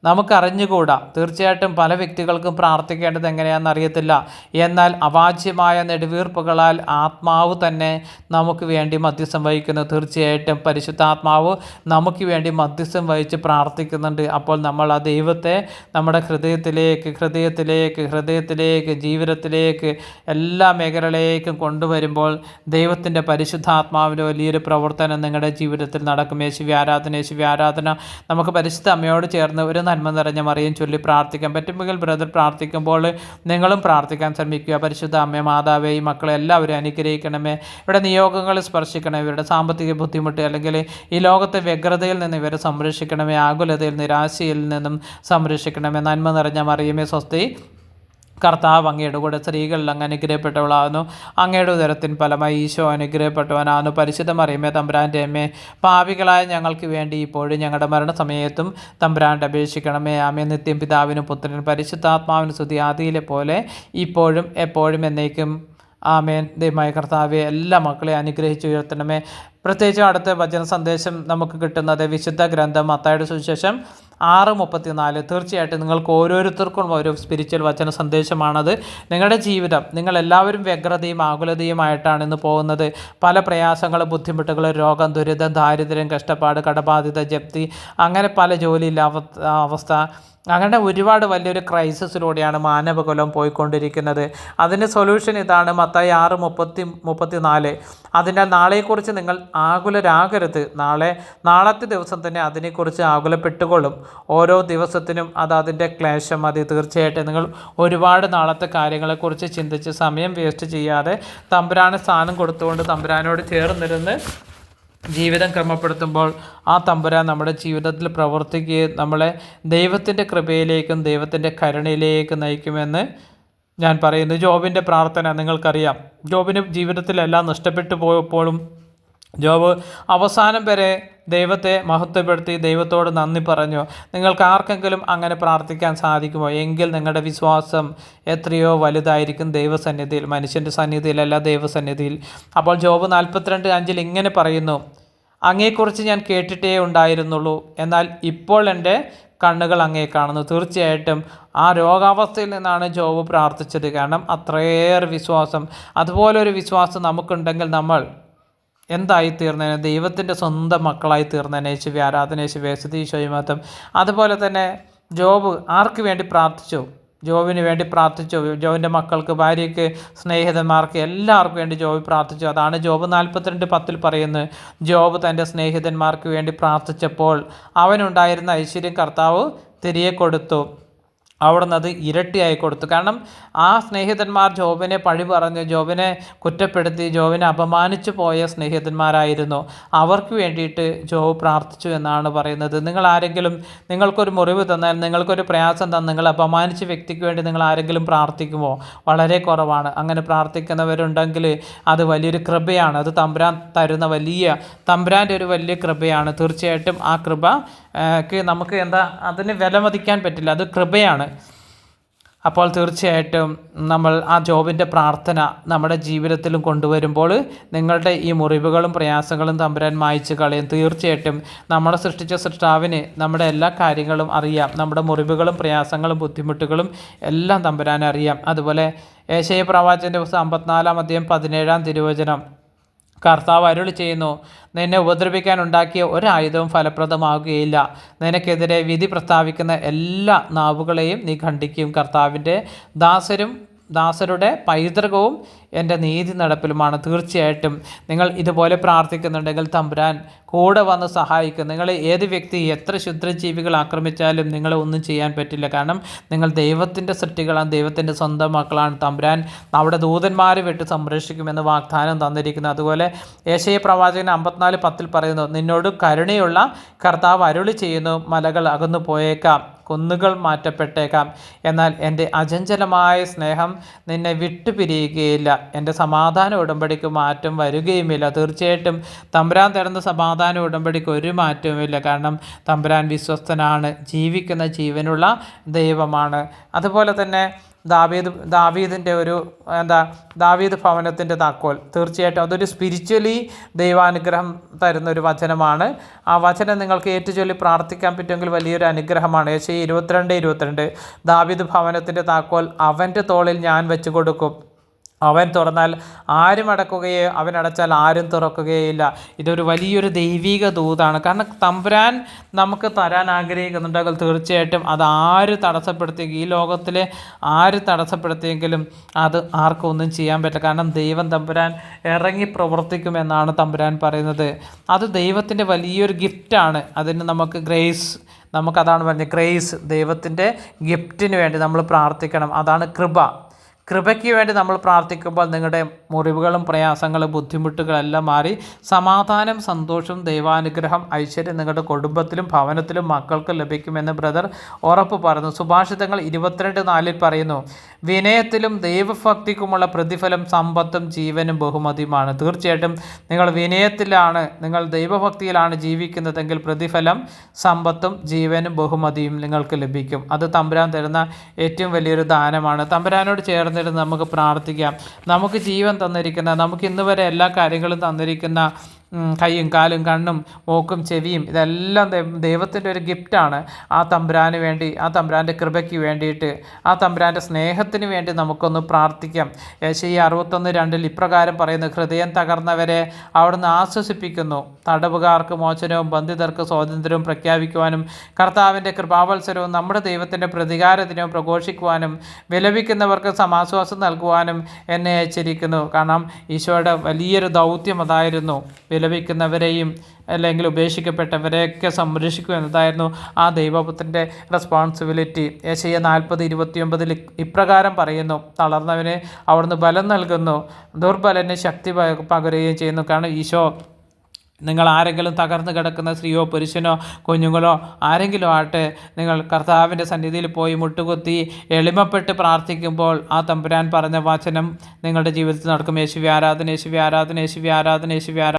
നമുക്കറിഞ്ഞുകൂടാ. തീർച്ചയായിട്ടും പല വ്യക്തികൾക്കും പ്രാർത്ഥിക്കേണ്ടത് എങ്ങനെയാണെന്ന് അറിയത്തില്ല. എന്നാൽ അവാച്യമായ നെടുവീർപ്പുകളാൽ ആത്മാവ് തന്നെ നമുക്ക് വേണ്ടി മധ്യസ്ഥം വഹിക്കുന്നു. തീർച്ചയായിട്ടും പരിശുദ്ധാത്മാവ് നമുക്ക് വേണ്ടി മധ്യസ്ഥം വഹിച്ച് പ്രാർത്ഥിക്കുന്നുണ്ട്. അപ്പോൾ നമ്മൾ ആ ദൈവത്തെ നമ്മുടെ ഹൃദയത്തിലേക്ക് ഹൃദയത്തിലേക്ക് ഹൃദയത്തിലേക്ക് ജീവിതത്തിലേക്ക് എല്ലാ മേഖലകളിലേക്കും കൊണ്ടുവരുമ്പോൾ ദൈവത്തിന്റെ പരിശുദ്ധാത്മാവിന്റെ വലിയൊരു പ്രവർത്തനം നിങ്ങളുടെ ജീവിതത്തിൽ നടക്കും. യേശുവി ആരാധന യേശുവി ആരാധന. നമുക്ക് പരിശുദ്ധ അമ്മയോട് ചേർന്ന് ഒരു നന്മ നിറഞ്ഞ മറിയും ചൊല്ലി പ്രാർത്ഥിക്കാൻ പറ്റുമെങ്കിൽ ബ്രദർ പ്രാർത്ഥിക്കുമ്പോൾ നിങ്ങളും പ്രാർത്ഥിക്കാൻ ശ്രമിക്കുക. പരിശുദ്ധ അമ്മ മാതാവേ ഈ മക്കളെ എല്ലാവരും അനുഗ്രഹിക്കണമേ. ഇവിടെ നിയോഗങ്ങൾ സ്പർശിക്കണമേ. ഇവരുടെ സാമ്പത്തിക ബുദ്ധിമുട്ട് അല്ലെങ്കിൽ ഈ ലോകത്തെ വ്യഗ്രതയിൽ നിന്ന് ഇവരെ സംരക്ഷിക്കണമേ. ആകുലതയിൽ നിരാശയിൽ നിന്നും സംരക്ഷിക്കണമേ. നന്മ നിറഞ്ഞ മറിയമേ സ്വസ്തി കർത്താവ് അങ്ങയുടെ കൂടെ സ്ത്രീകളിൽ അങ്ങ് അനുഗ്രഹപ്പെട്ടവളാകുന്നു. അങ്ങയുടെ ഉദരത്തിൻ ഫലമായി ഈശോ അനുഗ്രഹപ്പെട്ടവനാകുന്നു. പരിശുദ്ധമറിയമേ തമ്പുരാന്റെ അമ്മേ പാപികളായ ഞങ്ങൾക്ക് വേണ്ടി ഇപ്പോഴും ഞങ്ങളുടെ മരണസമയത്തും തമ്പുരാന്റെ അപേക്ഷിക്കണമേ. ആമേ നിത്യം പിതാവിനും പുത്രനും പരിശുദ്ധാത്മാവിനും സ്തുതി. ആദിയിലെ പോലെ ഇപ്പോഴും എപ്പോഴും എന്നേക്കും. ആമേൻ. ദൈവമായ കർത്താവെ എല്ലാ മക്കളെ അനുഗ്രഹിച്ചു ഉയർത്തണമേ. പ്രത്യേകിച്ച് അടുത്ത വചന സന്ദേശം നമുക്ക് കിട്ടുന്നത് വിശുദ്ധ ഗ്രന്ഥം മത്തായുടെ സുവിശേഷം ആറ് മുപ്പത്തിനാല്. തീർച്ചയായിട്ടും നിങ്ങൾക്ക് ഓരോരുത്തർക്കും ഒരു സ്പിരിച്വൽ വചന സന്ദേശമാണത്. നിങ്ങളുടെ ജീവിതം നിങ്ങൾ എല്ലാവരും വ്യഗ്രതയും ആകുലതയുമായിട്ടാണ് ഇന്ന് പോകുന്നത്. പല പ്രയാസങ്ങളും ബുദ്ധിമുട്ടുകളും രോഗം ദുരിതം ദാരിദ്ര്യം കഷ്ടപ്പാട് കടബാധിത ജപ്തി അങ്ങനെ പല ജോലിയില്ലാത്ത അവസ്ഥ അങ്ങനെ ഒരുപാട് വലിയൊരു ക്രൈസിസിലൂടെയാണ് മാനവകുലം പോയിക്കൊണ്ടിരിക്കുന്നത്. അതിന് സൊല്യൂഷൻ ഇതാണ് മത്തായി ആറ് മുപ്പത്തി മുപ്പത്തി നാല് അതിനാൽ നാളെക്കുറിച്ച് നിങ്ങൾ ആകുലരാകരുത്. നാളെ നാളത്തെ ദിവസം തന്നെ അതിനെക്കുറിച്ച് ആകുലപ്പെട്ടുകൊള്ളും. ഓരോ ദിവസത്തിനും അത് അതിന്റെ ക്ലേശം മതി തീർച്ചയായിട്ടും നിങ്ങൾ ഒരുപാട് നാളത്തെ കാര്യങ്ങളെക്കുറിച്ച് ചിന്തിച്ച് സമയം വേസ്റ്റ് ചെയ്യാതെ തമ്പുരാന് സ്ഥാനം കൊടുത്തുകൊണ്ട് തമ്പുരാനോട് ചേർന്നിരുന്ന് ജീവിതം ക്രമപ്പെടുത്തുമ്പോൾ ആ തമ്പുരാൻ നമ്മുടെ ജീവിതത്തിൽ പ്രവർത്തിക്കുകയും നമ്മളെ ദൈവത്തിന്റെ കൃപയിലേക്കും ദൈവത്തിന്റെ കരുണയിലേക്കും നയിക്കുമെന്ന് ഞാൻ പറയുന്നു. ജോബിന്റെ പ്രാർത്ഥന നിങ്ങൾക്കറിയാം. ജോബിന് ജീവിതത്തിലെല്ലാം നഷ്ടപ്പെട്ടു പോയപ്പോഴും ജോബ് അവസാനം വരെ ദൈവത്തെ മഹത്വപ്പെടുത്തി ദൈവത്തോട് നന്ദി പറഞ്ഞു. നിങ്ങൾക്ക് ആർക്കെങ്കിലും അങ്ങനെ പ്രാർത്ഥിക്കാൻ സാധിക്കുമോ? എങ്കിൽ നിങ്ങളുടെ വിശ്വാസം എത്രയോ വലുതായിരിക്കും ദൈവസന്നിധിയിൽ മനുഷ്യന്റെ സന്നിധിയിലല്ല ദൈവസന്നിധിയിൽ. അപ്പോൾ ജോബ് നാൽപ്പത്തിരണ്ട് അഞ്ചിൽ ഇങ്ങനെ പറയുന്നു അങ്ങയെക്കുറിച്ച് ഞാൻ കേട്ടിട്ടേ ഉണ്ടായിരുന്നുള്ളൂ. എന്നാൽ ഇപ്പോൾ എന്റെ കണ്ണുകൾ അങ്ങേ കാണുന്നു. തീർച്ചയായിട്ടും ആ രോഗാവസ്ഥയിൽ നിന്നാണ് ജോബ് പ്രാർത്ഥിച്ചത്. കാരണം അത്രയേറെ വിശ്വാസം. അതുപോലൊരു വിശ്വാസം നമുക്കുണ്ടെങ്കിൽ നമ്മൾ എന്തായി തീർന്നതിന് ദൈവത്തിന്റെ സ്വന്തം മക്കളായി തീർന്നതിന് യേശുവി ആരാധന യേശുവി സതീശോയുമാത്തം അതുപോലെ തന്നെ ജോബ് ആർക്ക് വേണ്ടി പ്രാർത്ഥിച്ചു? ജോബിന് വേണ്ടി പ്രാർത്ഥിച്ചു. ജോബിന്റെ മക്കൾക്ക് ഭാര്യയ്ക്ക് സ്നേഹിതന്മാർക്ക് എല്ലാവർക്കും വേണ്ടി ജോബ് പ്രാർത്ഥിച്ചു. അതാണ് ജോബ് നാൽപ്പത്തിരണ്ട് പത്തിൽ പറയുന്നത് ജോബ് തന്റെ സ്നേഹിതന്മാർക്ക് വേണ്ടി പ്രാർത്ഥിച്ചപ്പോൾ അവനുണ്ടായിരുന്ന ഐശ്വര്യം കർത്താവ് തിരികെ കൊടുത്തു. അവിടുന്ന് അത് ഇരട്ടിയായി കൊടുത്തു. കാരണം ആ സ്നേഹിതന്മാർ ജോബിനെ പഴി പറഞ്ഞ് ജോബിനെ കുറ്റപ്പെടുത്തി ജോബിനെ അപമാനിച്ചു പോയ സ്നേഹിതന്മാരായിരുന്നു. അവർക്ക് വേണ്ടിയിട്ട് ജോബ് പ്രാർത്ഥിച്ചു എന്നാണ് പറയുന്നത്. നിങ്ങൾ ആരെങ്കിലും നിങ്ങൾക്കൊരു മുറിവ് തന്നാൽ നിങ്ങൾക്കൊരു പ്രയാസം തന്നാൽ നിങ്ങൾ അപമാനിച്ച വ്യക്തിക്ക് വേണ്ടി നിങ്ങൾ ആരെങ്കിലും പ്രാർത്ഥിക്കുമോ? വളരെ കുറവാണ്. അങ്ങനെ പ്രാർത്ഥിക്കുന്നവരുണ്ടെങ്കിൽ അത് വലിയൊരു കൃപയാണ്. അത് തമ്പുരാൻ തരുന്ന വലിയ തമ്പുരാന്റെ ഒരു വലിയ കൃപയാണ്. തീർച്ചയായിട്ടും ആ കൃപ നമുക്ക് എന്താ അതിന് വിലമതിക്കാൻ പറ്റില്ല. അത് കൃപയാണ്. അപ്പോൾ തീർച്ചയായിട്ടും നമ്മൾ ആ ജോബിന്റെ പ്രാർത്ഥന നമ്മുടെ ജീവിതത്തിലും കൊണ്ടുവരുമ്പോൾ നിങ്ങളുടെ ഈ മുറിവുകളും പ്രയാസങ്ങളും തമ്പുരാൻ മായച്ചു കളയും. തീർച്ചയായിട്ടും നമ്മളെ സൃഷ്ടിച്ച സൃഷ്ടാവിന് നമ്മുടെ എല്ലാ കാര്യങ്ങളും അറിയാം. നമ്മുടെ മുറിവുകളും പ്രയാസങ്ങളും ബുദ്ധിമുട്ടുകളും എല്ലാം തമ്പുരാൻ അറിയാം. അതുപോലെ ഏശയ പ്രവാചന്റെ ദിവസം അമ്പത്തിനാലാം അധ്യയം പതിനേഴാം തിരുവചനം. കർത്താവ് അരുളി ചെയ്യുന്നു നിന്നെ ഉപദ്രവിക്കാൻ ഉണ്ടാക്കിയ ഒരായുധവും ഫലപ്രദമാകുകയില്ല. നിനക്കെതിരെ വിധി പ്രസ്താവിക്കുന്ന എല്ലാ നാവുകളെയും നീ ഖണ്ഡിക്കും. കർത്താവിന്റെ ദാസരും ദാസരുടെ പൈതൃകവും എന്റെ നീതി നടപ്പിലുമാണ്. തീർച്ചയായിട്ടും നിങ്ങൾ ഇതുപോലെ പ്രാർത്ഥിക്കുന്നുണ്ടെങ്കിൽ തമ്പുരാൻ കൂടെ വന്ന് സഹായിക്കും. നിങ്ങളെ ഏത് വ്യക്തി എത്ര ക്ഷുദ്രജീവികൾ ആക്രമിച്ചാലും നിങ്ങളെ ഒന്നും ചെയ്യാൻ പറ്റില്ല. കാരണം നിങ്ങൾ ദൈവത്തിന്റെ സൃഷ്ടികളാണ് ദൈവത്തിന്റെ സ്വന്തം മക്കളാണ്. തമ്പുരാൻ അവിടെ ദൂതന്മാരെ വിട്ട് സംരക്ഷിക്കുമെന്ന് വാഗ്ദാനം തന്നിരിക്കുന്നു. അതുപോലെ ഏശയ പ്രവാചകൻ അമ്പത്തിനാല് പത്തിൽ പറയുന്നു നിന്നോട് കരുണയുള്ള കർത്താവ് അരുളി ചെയ്യുന്നു മലകൾ അകന്നു പോയേക്കാം കുന്നുകൾ മാറ്റപ്പെട്ടേക്കാം. എന്നാൽ എന്റെ അചഞ്ചലമായ സ്നേഹം നിന്നെ വിട്ടുപിരിയുകയില്ല. എന്റെ സമാധാന ഉടമ്പടിക്ക് മാറ്റം വരികയുമില്ല. തീർച്ചയായിട്ടും തമ്പുരാൻ തരുന്ന സമാധാന ഉടമ്പടിക്ക് ഒരു മാറ്റവുമില്ല. കാരണം തമ്പുരാൻ വിശ്വസ്തനാണ്. ജീവിക്കുന്ന ജീവനുള്ള ദൈവമാണ്. അതുപോലെ തന്നെ ദാവീദ് ദാവീദിന്റെ ഒരു എന്താ ദാവീദ് ഭവനത്തിന്റെ താക്കോൽ. തീർച്ചയായിട്ടും അതൊരു സ്പിരിച്വലി ദൈവാനുഗ്രഹം തരുന്ന ഒരു വചനമാണ്. ആ വചനം നിങ്ങൾക്ക് ഏറ്റുചൊല്ലി പ്രാർത്ഥിക്കാൻ പറ്റുമെങ്കിൽ വലിയൊരു അനുഗ്രഹമാണ്. ഏശ ഇരുപത്തിരണ്ട് ഇരുപത്തിരണ്ട്. ദാവീദ് ഭവനത്തിന്റെ താക്കോൽ അവന്റെ തോളിൽ ഞാൻ വെച്ച് കൊടുക്കും അവൻ തുറന്നാൽ ആരും അടക്കുകയോ അവൻ അടച്ചാൽ ആരും തുറക്കുകയില്ല. ഇതൊരു വലിയൊരു ദൈവിക ദൂതാണ്. കാരണം തമ്പുരാൻ നമുക്ക് തരാൻ ആഗ്രഹിക്കുന്നുണ്ടെങ്കിൽ തീർച്ചയായിട്ടും അത് ആര് തടസ്സപ്പെടുത്തി ഈ ലോകത്തിലെ ആര് തടസ്സപ്പെടുത്തിയെങ്കിലും അത് ആർക്കും ഒന്നും ചെയ്യാൻ പറ്റില്ല. കാരണം ദൈവം തമ്പുരാൻ ഇറങ്ങി പ്രവർത്തിക്കുമെന്നാണ് തമ്പുരാൻ പറയുന്നത്. അത് ദൈവത്തിന്റെ വലിയൊരു ഗിഫ്റ്റാണ്. അതിന് നമുക്ക് ഗ്രേസ് നമുക്കതാണ് പറഞ്ഞത് ഗ്രേസ് ദൈവത്തിന്റെ ഗിഫ്റ്റിന് വേണ്ടി നമ്മൾ പ്രാർത്ഥിക്കണം. അതാണ് കൃപ. കൃപയ്ക്ക് വേണ്ടി നമ്മൾ പ്രാർത്ഥിക്കുമ്പോൾ നിങ്ങളുടെ മുറിവുകളും പ്രയാസങ്ങളും ബുദ്ധിമുട്ടുകളെല്ലാം മാറി സമാധാനം സന്തോഷം ദൈവാനുഗ്രഹം ഐശ്വര്യം നിങ്ങളുടെ കുടുംബത്തിലും ഭവനത്തിലും മക്കൾക്ക് ലഭിക്കുമെന്ന് ബ്രദർ ഉറപ്പ് പറഞ്ഞു സുഭാഷിതങ്ങൾ ഇരുപത്തിരണ്ട് നാലിൽ പറയുന്നു വിനയത്തിലും ദൈവഭക്തിക്കുമുള്ള പ്രതിഫലം സമ്പത്തും ജീവനും ബഹുമതിയുമാണ്. തീർച്ചയായിട്ടും നിങ്ങൾ വിനയത്തിലാണ് നിങ്ങൾ ദൈവഭക്തിയിലാണ് ജീവിക്കുന്നതെങ്കിൽ പ്രതിഫലം സമ്പത്തും ജീവനും ബഹുമതിയും നിങ്ങൾക്ക് ലഭിക്കും. അത് തമ്പുരാൻ തരുന്ന ഏറ്റവും വലിയൊരു ദാനമാണ്. തമ്പുരാനോട് ചേർന്ന് ചേർന്നിട്ട് നമുക്ക് പ്രാർത്ഥിക്കാം. നമുക്ക് ജീവൻ തന്നിരിക്കുന്ന നമുക്ക് ഇന്ന് വരെ എല്ലാ കാര്യങ്ങളും തന്നിരിക്കുന്ന കൈയും കാലും കണ്ണും മൂക്കും ചെവിയും ഇതെല്ലാം ദൈവത്തിന്റെ ഒരു ഗിഫ്റ്റാണ്. ആ തമ്പുരാന് വേണ്ടി ആ തമ്പുരാന്റെ കൃപയ്ക്ക് വേണ്ടിയിട്ട് ആ തമ്പുരാന്റെ സ്നേഹത്തിന് വേണ്ടി നമുക്കൊന്ന് പ്രാർത്ഥിക്കാം. ഈ അറുപത്തൊന്ന് രണ്ടിൽ ഇപ്രകാരം പറയുന്നു ഹൃദയം തകർന്നവരെ അവിടുന്ന് ആശ്വസിപ്പിക്കുന്നു. തടവുകാർക്ക് മോചനവും ബന്ധിതർക്ക് സ്വാതന്ത്ര്യവും പ്രഖ്യാപിക്കുവാനും കർത്താവിന്റെ കൃപാവത്സരവും നമ്മുടെ ദൈവത്തിന്റെ പ്രതികാരത്തിനും പ്രഘോഷിക്കുവാനും വിലപിക്കുന്നവർക്ക് സമാശ്വാസം നൽകുവാനും എന്നെ അയച്ചിരിക്കുന്നു. കാരണം ഈശോയുടെ വലിയൊരു ദൗത്യം അതായിരുന്നു. വിലപിക്കുന്നവരെയും അല്ലെങ്കിൽ ഉപേക്ഷിക്കപ്പെട്ടവരെയൊക്കെ സംരക്ഷിക്കുക എന്നതായിരുന്നു ആ ദൈവപുത്രന്റെ റെസ്പോൺസിബിലിറ്റി യേശയ്യ നാൽപ്പത് ഇരുപത്തിയൊമ്പതിൽ ഇപ്രകാരം പറയുന്നു. തളർന്നവന് അവിടുന്ന് ബലം നൽകുന്നു. ദുർബലന് ശക്തി പകരുകയും ചെയ്യുന്നു. കാരണം ഈശോ നിങ്ങൾ ആരെങ്കിലും തകർന്നു കിടക്കുന്ന സ്ത്രീയോ പുരുഷനോ കുഞ്ഞുങ്ങളോ ആരെങ്കിലും ആട്ടെ നിങ്ങൾ കർത്താവിന്റെ സന്നിധിയിൽ പോയി മുട്ടുകുത്തി എളിമപ്പെട്ട് പ്രാർത്ഥിക്കുമ്പോൾ ആ തമ്പുരാൻ പറഞ്ഞ വാചനം നിങ്ങളുടെ ജീവിതത്തിൽ നടക്കും. യേശുവി ആരാധന യേശുവി ആരാധന യേശുവി ആരാധന യേശുവി ആരാധന.